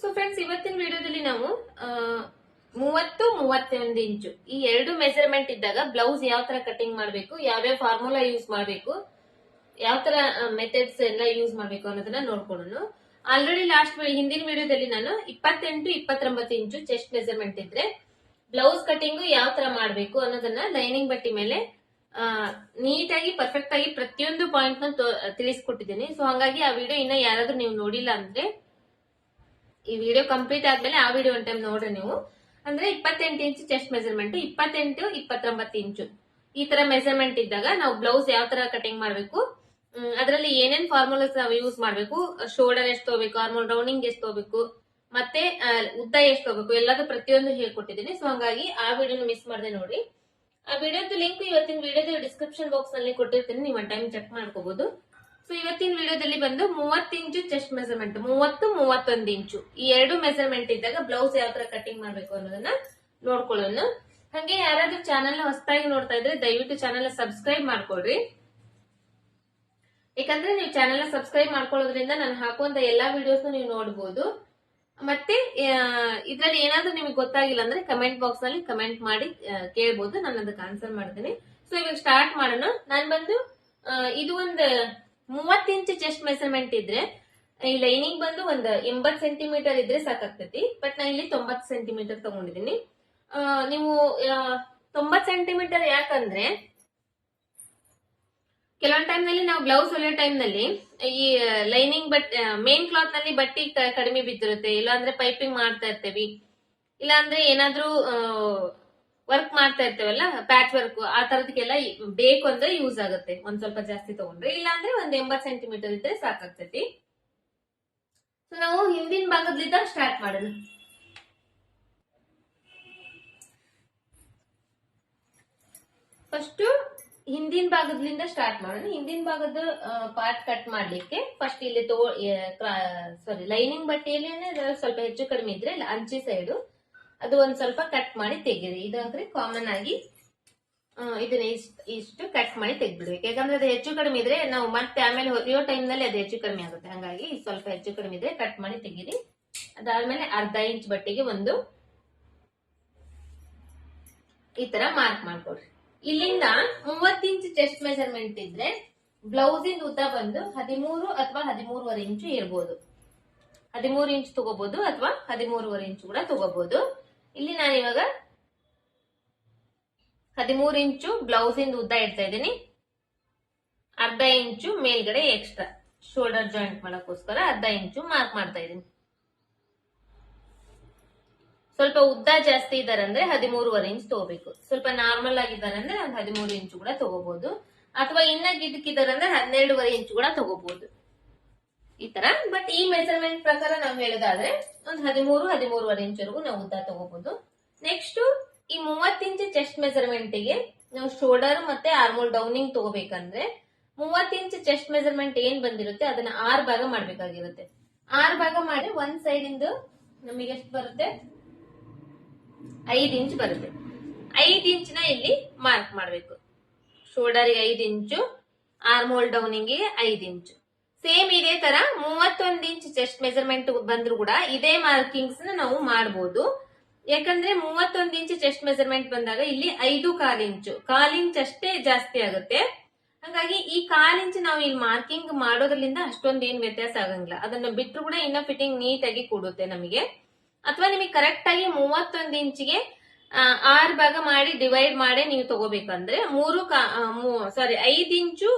So friends ಇವತ್ತಿನ ವಿಡಿಯೋದಲ್ಲಿ ನಾವು ಮೂವತ್ತು ಮೂವತ್ತೊಂದು ಇಂಚು ಈ ಎರಡು ಮೆಜರ್ಮೆಂಟ್ ಇದ್ದಾಗ ಬ್ಲೌಸ್ ಯಾವ ತರ ಕಟಿಂಗ್ ಮಾಡಬೇಕು, ಯಾವ್ಯಾವ ಫಾರ್ಮುಲಾ ಯೂಸ್ ಮಾಡಬೇಕು, ಯಾವ ತರ ಮೆಥಡ್ಸ್ ಎಲ್ಲ ಯೂಸ್ ಮಾಡಬೇಕು ಅನ್ನೋದನ್ನ ನೋಡ್ಕೊಳ್ಳೋಣ. ಆಲ್ರೆಡಿ ಲಾಸ್ಟ್ ಹಿಂದಿನ ವಿಡಿಯೋದಲ್ಲಿ ನಾನು ಇಪ್ಪತ್ತೆಂಟು, ಇಪ್ಪತ್ತೊಂಬತ್ತು ಇಂಚು ಚೆಸ್ಟ್ ಮೆಜರ್ಮೆಂಟ್ ಇದ್ರೆ ಬ್ಲೌಸ್ ಕಟಿಂಗ್ ಯಾವ ತರ ಮಾಡಬೇಕು ಅನ್ನೋದನ್ನ ಲೈನಿಂಗ್ ಬಟ್ಟಿ ಮೇಲೆ ನೀಟಾಗಿ ಪರ್ಫೆಕ್ಟ್ ಆಗಿ ಪ್ರತಿಯೊಂದು ಪಾಯಿಂಟ್ನ ತಿಳಿಸ್ಕೊಟ್ಟಿದ್ದೀನಿ. ಸೊ ಹಂಗಾಗಿ ಆ ವಿಡಿಯೋ ಇನ್ನ ಯಾರಾದ್ರೂ ನೀವು ನೋಡಿಲ್ಲ ಅಂದ್ರೆ ಈ ವಿಡಿಯೋ ಕಂಪ್ಲೀಟ್ ಆದ್ಮೇಲೆ ಆ ವಿಡಿಯೋ ಒನ್ ಟೈಮ್ ನೋಡ್ರಿ ನೀವು. ಅಂದ್ರೆ ಇಪ್ಪತ್ತೆಂಟು ಇಂಚು ಚೆಸ್ಟ್ ಮೆಜರ್ಮೆಂಟ್ ಇಪ್ಪತ್ತೆಂಟು, ಇಪ್ಪತ್ತೊಂಬತ್ತು ಇಂಚು ಈ ತರ ಮೆಜರ್ಮೆಂಟ್ ಇದ್ದಾಗ ನಾವು ಬ್ಲೌಸ್ ಯಾವ ತರ ಕಟಿಂಗ್ ಮಾಡಬೇಕು ಅದರಲ್ಲಿ ಏನೇನ್ ಫಾರ್ಮುಲಾಸ್ ನಾವು ಯೂಸ್ ಮಾಡಬೇಕು ಶೋಲ್ಡರ್ ಎಷ್ಟು ತಗೋಬೇಕು ಆರ್ಮೋಲ್ ರೌಂಡಿಂಗ್ ಎಷ್ಟು ತಗೋಬೇಕು, ಮತ್ತೆ ಉದ್ದ ಎಷ್ಟು ತಗೋಬೇಕು ಎಲ್ಲದೂ ಪ್ರತಿಯೊಂದು ಹೇಳ್ಕೊಟ್ಟಿದ್ದೀನಿ. ಸೊ ಹಂಗಾಗಿ ಆ ವಿಡಿಯೋನ ಮಿಸ್ ಮಾಡದೆ ನೋಡಿ ಆ ವಿಡಿಯೋದ ಲಿಂಕ್ ಇವತ್ತಿನ ವಿಡಿಯೋದ ಡಿಸ್ಕ್ರಿಪ್ಷನ್ ಬಾಕ್ಸ್ನಲ್ಲಿ ಕೊಟ್ಟಿರ್ತೀನಿ, ನೀವು ಟೈಮ್ ಚೆಕ್ ಮಾಡ್ಕೋಬಹುದು ಸೊ ಇವತ್ತಿನ ವಿಡಿಯೋದಲ್ಲಿ ಬಂದು ಮೂವತ್ತು ಇಂಚು ಚೆಸ್ಟ್ ಮೆಸರ್ಮೆಂಟ್ ಮೂವತ್ತು, ಮೂವತ್ತೊಂದು ಇಂಚು. ಈ ಎರಡು ಮೆಸರ್ಮೆಂಟ್ ಇದ್ದಾಗ ಬ್ಲೌಸ್ ಯಾವ ತರ ಕಟಿಂಗ್ ಮಾಡಬೇಕು ಅನ್ನೋದನ್ನ ನೋಡ್ಕೊಳ್ಳೋಣ. ಹಂಗೆ ಯಾರಾದ್ರೂ ಚಾನೆಲ್ ಹೊಸದಾಗಿ ನೋಡ್ತಾ ಇದ್ರೆ ದಯವಿಟ್ಟು ಚಾನೆಲ್ ಸಬ್ಸ್ಕ್ರೈಬ್ ಮಾಡ್ಕೊಳ್ರಿ. ಯಾಕಂದ್ರೆ ನೀವು ಚಾನೆಲ್ ಸಬ್ಸ್ಕ್ರೈಬ್ ಮಾಡ್ಕೊಳ್ಳೋದ್ರಿಂದ ನಾನು ಹಾಕುವಂತ ಎಲ್ಲಾ ವಿಡಿಯೋಸ್ ನೀವು ನೋಡಬಹುದು ಮತ್ತೆ ಇದ್ರಲ್ಲಿ ಏನಾದ್ರೂ ನಿಮಗೆ ಗೊತ್ತಾಗಿಲ್ಲ ಅಂದ್ರೆ ಕಮೆಂಟ್ ಬಾಕ್ಸ್ನಲ್ಲಿ ಕಮೆಂಟ್ ಮಾಡಿ ಕೇಳ್ಬೋದು. ನಾನು ಅದಕ್ಕೆ ಆನ್ಸರ್ ಮಾಡ್ತೀನಿ. ಸೊ ಇವಾಗ ಸ್ಟಾರ್ಟ್ ಮಾಡೋಣ. ನಾನು ಬಂದು ಇದು ಒಂದು ಮೂವತ್ತು ಇಂಚ್ ಚೆಸ್ಟ್ ಮೆಸರ್ಮೆಂಟ್ ಇದ್ರೆ, ಈ ಲೈನಿಂಗ್ ಬಂದು ಒಂದ್ ಎಂಬತ್ ಸೆಂಟಿಮೀಟರ್ ಇದ್ರೆ ಸಾಕಾಗ್ತತಿ ಬಟ್ ನಾ ಇಲ್ಲಿ ತೊಂಬತ್ ಸೆಂಟಿಮೀಟರ್ ತಗೊಂಡಿದ್ದೀನಿ ನೀವು ತೊಂಬತ್ ಸೆಂಟಿಮೀಟರ್ ಯಾಕಂದ್ರೆ, ಕೆಲವೊಂದ್ ಟೈಮ್ನಲ್ಲಿ ನಾವು ಬ್ಲೌಸ್ ಹೊಲಿಯೋ ಟೈಮ್ನಲ್ಲಿ ಈ ಲೈನಿಂಗ್ ಬಟ್ ಮೇನ್ ಕ್ಲಾತ್ನಲ್ಲಿ ಬಟ್ಟಿ ಕಡಿಮೆ ಬಿದ್ದಿರುತ್ತೆ, ಇಲ್ಲಾಂದ್ರೆ ಪೈಪಿಂಗ್ ಮಾಡ್ತಾ ಇರ್ತೇವಿ. ಇಲ್ಲಾಂದ್ರೆ ಏನಾದ್ರೂ ವರ್ಕ್ ಮಾಡ್ತಾ ಇರ್ತೇವಲ್ಲ ಪ್ಯಾಚ್ ವರ್ಕ್ ಆ ತರದಕ್ಕೆಲ್ಲ ಬೇಕು ಅಂದ್ರೆ ಯೂಸ್ ಆಗುತ್ತೆ. ಒಂದ್ ಸ್ವಲ್ಪ ಜಾಸ್ತಿ ತಗೊಂಡ್ರೆ. ಇಲ್ಲಾಂದ್ರೆ ಒಂದ್ ಎಂಬತ್ ಸೆಂಟಿಮೀಟರ್ ಇದ್ರೆ ಸಾಕಾಗ್ತೈತಿ. ಸೊ ನಾವು ಹಿಂದಿನ ಭಾಗದಿಂದ ಸ್ಟಾರ್ಟ್ ಮಾಡೋಣ. ಫಸ್ಟ್ ಹಿಂದಿನ ಭಾಗದಿಂದ ಸ್ಟಾರ್ಟ್ ಮಾಡೋಣ. ಹಿಂದಿನ ಭಾಗದ ಪಾರ್ಟ್ ಕಟ್ ಮಾಡ್ಲಿಕ್ಕೆ ಫಸ್ಟ್ ಇಲ್ಲಿ ತೋ ಸಾರಿ ಲೈನಿಂಗ್ ಬಟ್ಟೆಯಲ್ಲಿ ಸ್ವಲ್ಪ ಹೆಚ್ಚು ಕಡಿಮೆ ಇದ್ರೆ ಅಂಚಿ ಸೈಡು ಅದು ಒಂದ್ ಸ್ವಲ್ಪ ಕಟ್ ಮಾಡಿ ತೆಗೀರಿ. ಇದು ಅಂದ್ರೆ ಕಾಮನ್ ಆಗಿ ಇದನ್ನ ಇಷ್ಟು ಇಷ್ಟು ಕಟ್ ಮಾಡಿ ತೆಗ್ಬಿಡ್ಬೇಕು ಯಾಕಂದ್ರೆ ಅದು ಹೆಚ್ಚು ಕಡಿಮೆ ಇದ್ರೆ ನಾವು ಮತ್ತೆ ಆಮೇಲೆ ಹೊಲಿಯೋ ಟೈಮ್ನಲ್ಲಿ ಅದು ಹೆಚ್ಚು ಕಡಿಮೆ ಆಗುತ್ತೆ. ಹಂಗಾಗಿ ಸ್ವಲ್ಪ ಹೆಚ್ಚು ಕಡಿಮೆ ಇದ್ರೆ ಕಟ್ ಮಾಡಿ ತೆಗೀರಿ. ಅದಾದ್ಮೇಲೆ ಅರ್ಧ ಇಂಚ್ ಬಟ್ಟೆಗೆ ಒಂದು ಈ ತರ ಮಾರ್ಕ್ ಮಾಡ್ಕೊಡ್ರಿ ಇಲ್ಲಿಂದ ಮೂವತ್ ಇಂಚ್ ಚೆಸ್ಟ್ ಮೆಜರ್ಮೆಂಟ್ ಇದ್ರೆ ಬ್ಲೌಸಿಂದ ಉದ್ದ ಬಂದು ಹದಿಮೂರು ಅಥವಾ ಹದಿಮೂರುವರೆ ಇಂಚು ಇರ್ಬೋದು. ಹದಿಮೂರು ಇಂಚ್ ತಗೋಬಹುದು ಅಥವಾ ಹದಿಮೂರುವರೆ ಇಂಚು ಕೂಡ ತಗೋಬಹುದು ಇಲ್ಲಿ ನಾನು ಇವಾಗ ಹದಿಮೂರು ಇಂಚು ಇಂದ ಉದ್ದ ಇಡ್ತಾ ಇದ್ದೀನಿ. ಅರ್ಧ ಇಂಚು ಮೇಲ್ಗಡೆ ಎಕ್ಸ್ಟ್ರಾ ಶೋಲ್ಡರ್ ಜಾಯಿಂಟ್ ಮಾಡೋಕ್ಕೋಸ್ಕರ ಅರ್ಧ ಇಂಚು ಮಾರ್ಕ್ ಮಾಡ್ತಾ ಇದ್ದೀನಿ. ಸ್ವಲ್ಪ ಉದ್ದ ಜಾಸ್ತಿ ಇದಾರೆ ಅಂದ್ರೆ ಹದಿಮೂರುವರೆ ಇಂಚ್ ತಗೋಬೇಕು. ಸ್ವಲ್ಪ ನಾರ್ಮಲ್ ಆಗಿದ್ದಾರೆ ಅಂದ್ರೆ ಒಂದು ಹದಿಮೂರು ಇಂಚು ಕೂಡ ತಗೋಬಹುದು ಅಥವಾ ಇನ್ನ ಗಿಡ್ಕಿದ್ದಾರೆ ಅಂದ್ರೆ ಹನ್ನೆರಡುವರೆ ಇಂಚು ಕೂಡ ತಗೋಬಹುದು ಈ ತರ. ಬಟ್ ಈ ಮೆಜರ್ಮೆಂಟ್ ಪ್ರಕಾರ ನಾವು ಹೇಳೋದಾದ್ರೆ ಒಂದು ಹದಿಮೂರು, ಹದಿಮೂರುವರೆ ಇಂಚವರೆಗೂ ನಾವು ಉದ್ದ ತಗೋಬಹುದು ನೆಕ್ಸ್ಟ್ ಈ ಮೂವತ್ತು ಇಂಚ್ ಚೆಸ್ಟ್ ಮೆಜರ್ಮೆಂಟ್ಗೆ ನಾವು ಶೋಲ್ಡರ್ ಮತ್ತೆ ಆರ್ಮೋಲ್ ಡೌನಿಂಗ್ ತಗೋಬೇಕಂದ್ರೆ ಮೂವತ್ತು ಇಂಚ್ ಚೆಸ್ಟ್ ಮೆಜರ್ಮೆಂಟ್ ಏನ್ ಬಂದಿರುತ್ತೆ, ಅದನ್ನ ಆರ್ ಭಾಗ ಮಾಡ್ಬೇಕಾಗಿರುತ್ತೆ. ಆರ್ ಭಾಗ ಮಾಡಿ ಒಂದ್ ಸೈಡ್ ಇಂದ ನಮಗೆ ಎಷ್ಟು ಬರುತ್ತೆ? ಐದ್ ಇಂಚ್ ಬರುತ್ತೆ. ಐದ್ ಇಂಚ್ನ ಇಲ್ಲಿ ಮಾರ್ಕ್ ಮಾಡ್ಬೇಕು. ಶೋಲ್ಡರ್ಗೆ ಐದ್ ಇಂಚು ಆರ್ಮೋಲ್ ಡೌನಿಂಗ್ಗೆ ಐದ್ ಇಂಚು. ಸೇಮ್ ಇದೇ ತರ ಮೂವತ್ತೊಂದು ಇಂಚ್ ಚೆಸ್ಟ್ ಮೆಜರ್ಮೆಂಟ್ ಬಂದ್ರು ಕೂಡ ಇದೇ ಮಾರ್ಕಿಂಗ್ಸ್ ನಾವು ಮಾಡಬಹುದು ಯಾಕಂದ್ರೆ ಮೂವತ್ತೊಂದು ಇಂಚ್ ಚೆಸ್ಟ್ ಮೆಜರ್ಮೆಂಟ್ ಬಂದಾಗ ಇಲ್ಲಿ ಐದು ಕಾಲ್ ಇಂಚು ಕಾಲ್ ಇಂಚ್ ಅಷ್ಟೇ ಜಾಸ್ತಿ ಆಗುತ್ತೆ. ಹಾಗಾಗಿ ಈ ಕಾಲ್ ಇಂಚ್ ನಾವು ಇಲ್ಲಿ ಮಾರ್ಕಿಂಗ್ ಮಾಡೋದ್ರಿಂದ ಅಷ್ಟೊಂದು ಏನ್ ವ್ಯತ್ಯಾಸ ಆಗಂಗಿಲ್ಲ. ಅದನ್ನ ಬಿಟ್ಟರು ಕೂಡ ಇನ್ನ ಫಿಟ್ಟಿಂಗ್ ನೀಟಾಗಿ ಕೊಡುತ್ತೆ ನಮಗೆ. ಅಥವಾ ನಿಮಗೆ ಕರೆಕ್ಟ್ ಆಗಿ ಮೂವತ್ತೊಂದು ಇಂಚಿಗೆ ಆರ್ ಭಾಗ ಮಾಡಿ ಡಿವೈಡ್ ಮಾಡಿ ನೀವು ತಗೋಬೇಕಂದ್ರೆ ಮೂರು ಸಾರಿ ಐದ್ ಇಂಚು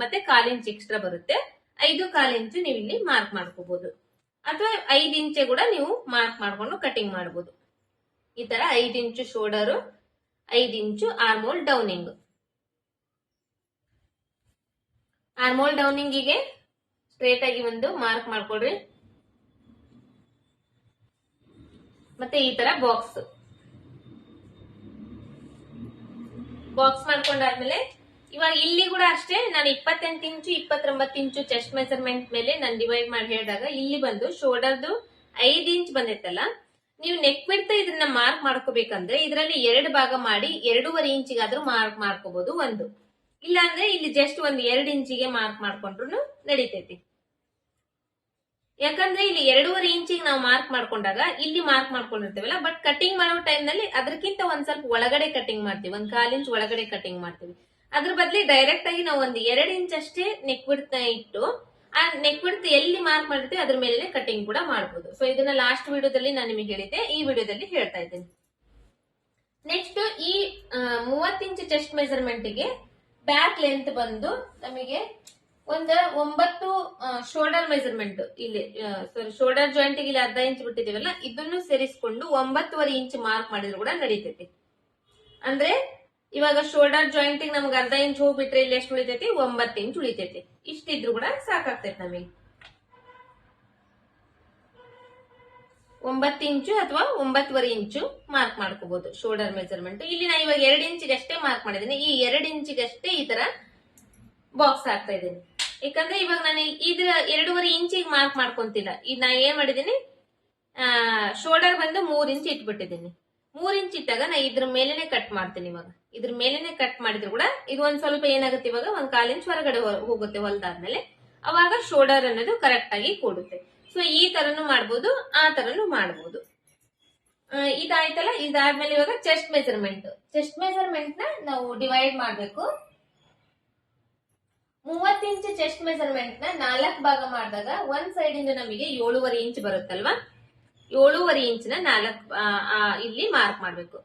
ಮತ್ತೆ ಕಾಲ್ ಇಂಚ್ ಎಕ್ಸ್ಟ್ರಾ ಬರುತ್ತೆ. ಐದು ಕಾಲು ಇಂಚು ನೀವು ಇಲ್ಲಿ ಮಾರ್ಕ್ ಮಾಡ್ಕೋಬಹುದು ಅಥವಾ ಐದು ಇಂಚೆ ಕೂಡ ನೀವು ಮಾರ್ಕ್ ಮಾಡ್ಕೊಂಡು ಕಟಿಂಗ್ ಮಾಡಬಹುದು ಈ ತರ ಐದು ಇಂಚು ಶೋಲ್ಡರು ಐದು ಇಂಚು ಆರ್ಮೋಲ್ ಡೌನಿಂಗ್ ಆರ್ಮೋಲ್ ಡೌನಿಂಗಿಗೆ ಸ್ಟ್ರೇಟ್ ಆಗಿ ಒಂದು ಮಾರ್ಕ್ ಮಾಡ್ಕೊಡ್ರಿ. ಮತ್ತೆ ಈ ತರ ಬಾಕ್ಸ್ ಬಾಕ್ಸ್ ಮಾಡ್ಕೊಂಡಾದ್ಮೇಲೆ ಇವಾಗ ಇಲ್ಲಿ ಕೂಡ ಅಷ್ಟೇ, ನಾನು ಇಪ್ಪತ್ತೆಂಟು ಇಂಚು, ಇಪ್ಪತ್ತೊಂಬತ್ತು ಇಂಚು ಚೆಸ್ಟ್ ಮೆಸರ್ಮೆಂಟ್ ಮೇಲೆ ನಾನು ಡಿವೈಡ್ ಮಾಡಿ ಹೇಳಿದಾಗ ಇಲ್ಲಿ ಬಂದು ಶೋಲ್ಡರ್ದು ಐದು ಇಂಚ್ ಬಂದಿತ್ತಲ್ಲ, ನೀವು ನೆಕ್ ಬಿಡ್ತಾ ಇದನ್ನ ಮಾರ್ಕ್ ಮಾಡ್ಕೋಬೇಕಂದ್ರೆ ಇದರಲ್ಲಿ ಎರಡು ಭಾಗ ಮಾಡಿ ಎರಡೂವರೆ ಇಂಚಿಗಾದ್ರೂ ಮಾರ್ಕ್ ಮಾಡ್ಕೋಬಹುದು ಒಂದು. ಇಲ್ಲಾಂದ್ರೆ ಇಲ್ಲಿ ಜಸ್ಟ್ ಒಂದು ಎರಡು ಇಂಚಿಗೆ ಮಾರ್ಕ್ ಮಾಡ್ಕೊಂಡ್ರು ನಡೀತೈತಿ. ಯಾಕಂದ್ರೆ ಇಲ್ಲಿ ಎರಡೂವರೆ ಇಂಚಿಗೆ ನಾವು ಮಾರ್ಕ್ ಮಾಡ್ಕೊಂಡಾಗ ಇಲ್ಲಿ ಮಾರ್ಕ್ ಮಾಡ್ಕೊಂಡಿರ್ತೇವಲ್ಲ ಬಟ್ ಕಟಿಂಗ್ ಮಾಡೋ ಟೈಮ್ನಲ್ಲಿ ಅದಕ್ಕಿಂತ ಒಂದ್ ಸ್ವಲ್ಪ ಒಳಗಡೆ ಕಟಿಂಗ್ ಮಾಡ್ತೀವಿ, ಒಂದ್ ಕಾಲ್ ಇಂಚ್ ಒಳಗಡೆ ಕಟಿಂಗ್ ಮಾಡ್ತೀವಿ. ಅದ್ರ ಬದ್ಲಿ ಡೈರೆಕ್ಟ್ ಆಗಿ ನಾವು ಒಂದು ಎರಡು ಇಂಚ್ ಅಷ್ಟೇ ನೆಕ್ ಬಿಡ್ತ ಇಟ್ಟು, ಆ ನೆಕ್ ಬಿಡ್ತು ಎಲ್ಲಿ ಮಾರ್ಕ್ ಮಾಡಿರ್ತೀವಿ ಅದ್ರ ಮೇಲೆ ಕಟಿಂಗ್ ಕೂಡ ಮಾಡ್ಬೋದು. ಸೊ ಇದನ್ನ ಲಾಸ್ಟ್ ವಿಡಿಯೋದಲ್ಲಿ ನಾನು ನಿಮಗೆ ಹೇಳಿದ್ದೆ. ಈ ವಿಡಿಯೋದಲ್ಲಿ ಹೇಳ್ತಾ ಇದ್ದೇನೆ. ನೆಕ್ಸ್ಟ್ ಈ ಮೂವತ್ತು ಇಂಚ್ ಚೆಸ್ಟ್ ಮೆಜರ್ಮೆಂಟ್ಗೆ ಬ್ಯಾಕ್ ಲೆಂತ್ ಬಂದು ನಮಗೆ ಒಂದು ಒಂಬತ್ತು ಶೋಲ್ಡರ್ ಮೆಜರ್ಮೆಂಟ್ ಇಲ್ಲಿ ಸಾರಿ ಶೋಲ್ಡರ್ ಜಾಯಿಂಟ್ ಇಲ್ಲಿ ಅರ್ಧ ಇಂಚ್ ಬಿಟ್ಟಿದೀವಲ್ಲ ಇದನ್ನು ಸೇರಿಸಿಕೊಂಡು ಒಂಬತ್ತುವರೆ ಇಂಚ್ ಮಾರ್ಕ್ ಮಾಡಿದ್ರು ಕೂಡ ನಡೀತೈತಿ. ಅಂದ್ರೆ ಇವಾಗ ಶೋಲ್ಡರ್ ಜಾಯಿಂಟ್ ನಮ್ಗೆ ಅರ್ಧ ಇಂಚ್ ಹೋಗ್ಬಿಟ್ರೆ ಇಲ್ಲಿ ಎಷ್ಟು ಉಳಿತೈತಿ? ಒಂಬತ್ತು ಇಂಚ್ ಉಳಿತೈತಿ. ಇಷ್ಟಿದ್ರು ಕೂಡ ಸಾಕಾಗ್ತೈತಿ ನಮಗೆ. ಒಂಬತ್ತು ಇಂಚು ಅಥವಾ ಒಂಬತ್ತುವರೆ ಇಂಚು ಮಾರ್ಕ್ ಮಾಡ್ಕೋಬಹುದು ಶೋಲ್ಡರ್ ಮೆಜರ್ಮೆಂಟ್ ಇಲ್ಲಿ ನಾ ಇವಾಗ ಎರಡು ಇಂಚಿಗೆ ಅಷ್ಟೇ ಮಾರ್ಕ್ ಮಾಡಿದ್ದೀನಿ ಈ ಎರಡು ಇಂಚಿಗೆ ಅಷ್ಟೇ ಈ ತರ ಬಾಕ್ಸ್ ಹಾಕ್ತಾ ಇದ್ದೀನಿ ಯಾಕಂದ್ರೆ ಇವಾಗ ನಾನು ಇದ್ರ ಎರಡೂವರೆ ಇಂಚಿಗೆ ಮಾರ್ಕ್ ಮಾಡ್ಕೊಂತಿಲ್ಲ. ಈಗ ನಾ ಏನ್ ಮಾಡಿದ್ದೀನಿ ಶೋಲ್ಡರ್ ಬಂದು ಮೂರ್ ಇಂಚ್ ಇಟ್ಬಿಟ್ಟಿದ್ದೀನಿ ಮೂರ್ ಇಂಚ್ ಇಟ್ಟಾಗ ನಾ ಇದ್ರ ಮೇಲೆನೆ ಕಟ್ ಮಾಡ್ತೀನಿ ಇವಾಗ. ಇದ್ರ ಮೇಲೆನೆ ಕಟ್ ಮಾಡಿದ್ರು ಕೂಡ ಇದು ಒಂದ್ ಸ್ವಲ್ಪ ಏನಾಗುತ್ತೆ ಇವಾಗ ಒಂದ್ ಕಾಲ್ ಇಂಚ್ ಹೊರಗಡೆ ಹೋಗುತ್ತೆ ಹೊಲ್ದಾದ್ಮೇಲೆ. ಅವಾಗ ಶೋಲ್ಡರ್ ಅನ್ನೋದು ಕರೆಕ್ಟ್ ಆಗಿ ಕೂಡುತ್ತೆ. ಸೊ ಈ ತರನು ಮಾಡ್ಬೋದು, ಆ ತರನು ಮಾಡ್ಬೋದು. ಇದಾಯ್ತಲ್ಲ? ಇದಾದ್ಮೇಲೆ ಇವಾಗ ಚೆಸ್ಟ್ ಮೆಜರ್ಮೆಂಟ್ ಚೆಸ್ಟ್ ಮೆಜರ್ಮೆಂಟ್ನ ನಾವು ಡಿವೈಡ್ ಮಾಡ್ಬೇಕು. ಮೂವತ್ ಇಂಚ್ ಚೆಸ್ಟ್ ಮೆಜರ್ಮೆಂಟ್ನ ನಾಲ್ಕು ಭಾಗ ಮಾಡಿದಾಗ ಒಂದ್ ಸೈಡ್ ಇಂದ ನಮಗೆ ಏಳುವರೆ ಇಂಚ್ ಬರುತ್ತಲ್ವಾ? ಏಳೂವರೆ ಇಂಚಿನ ನಾಲ್ಕು ಇಲ್ಲಿ ಮಾರ್ಕ್ ಮಾಡಬೇಕು.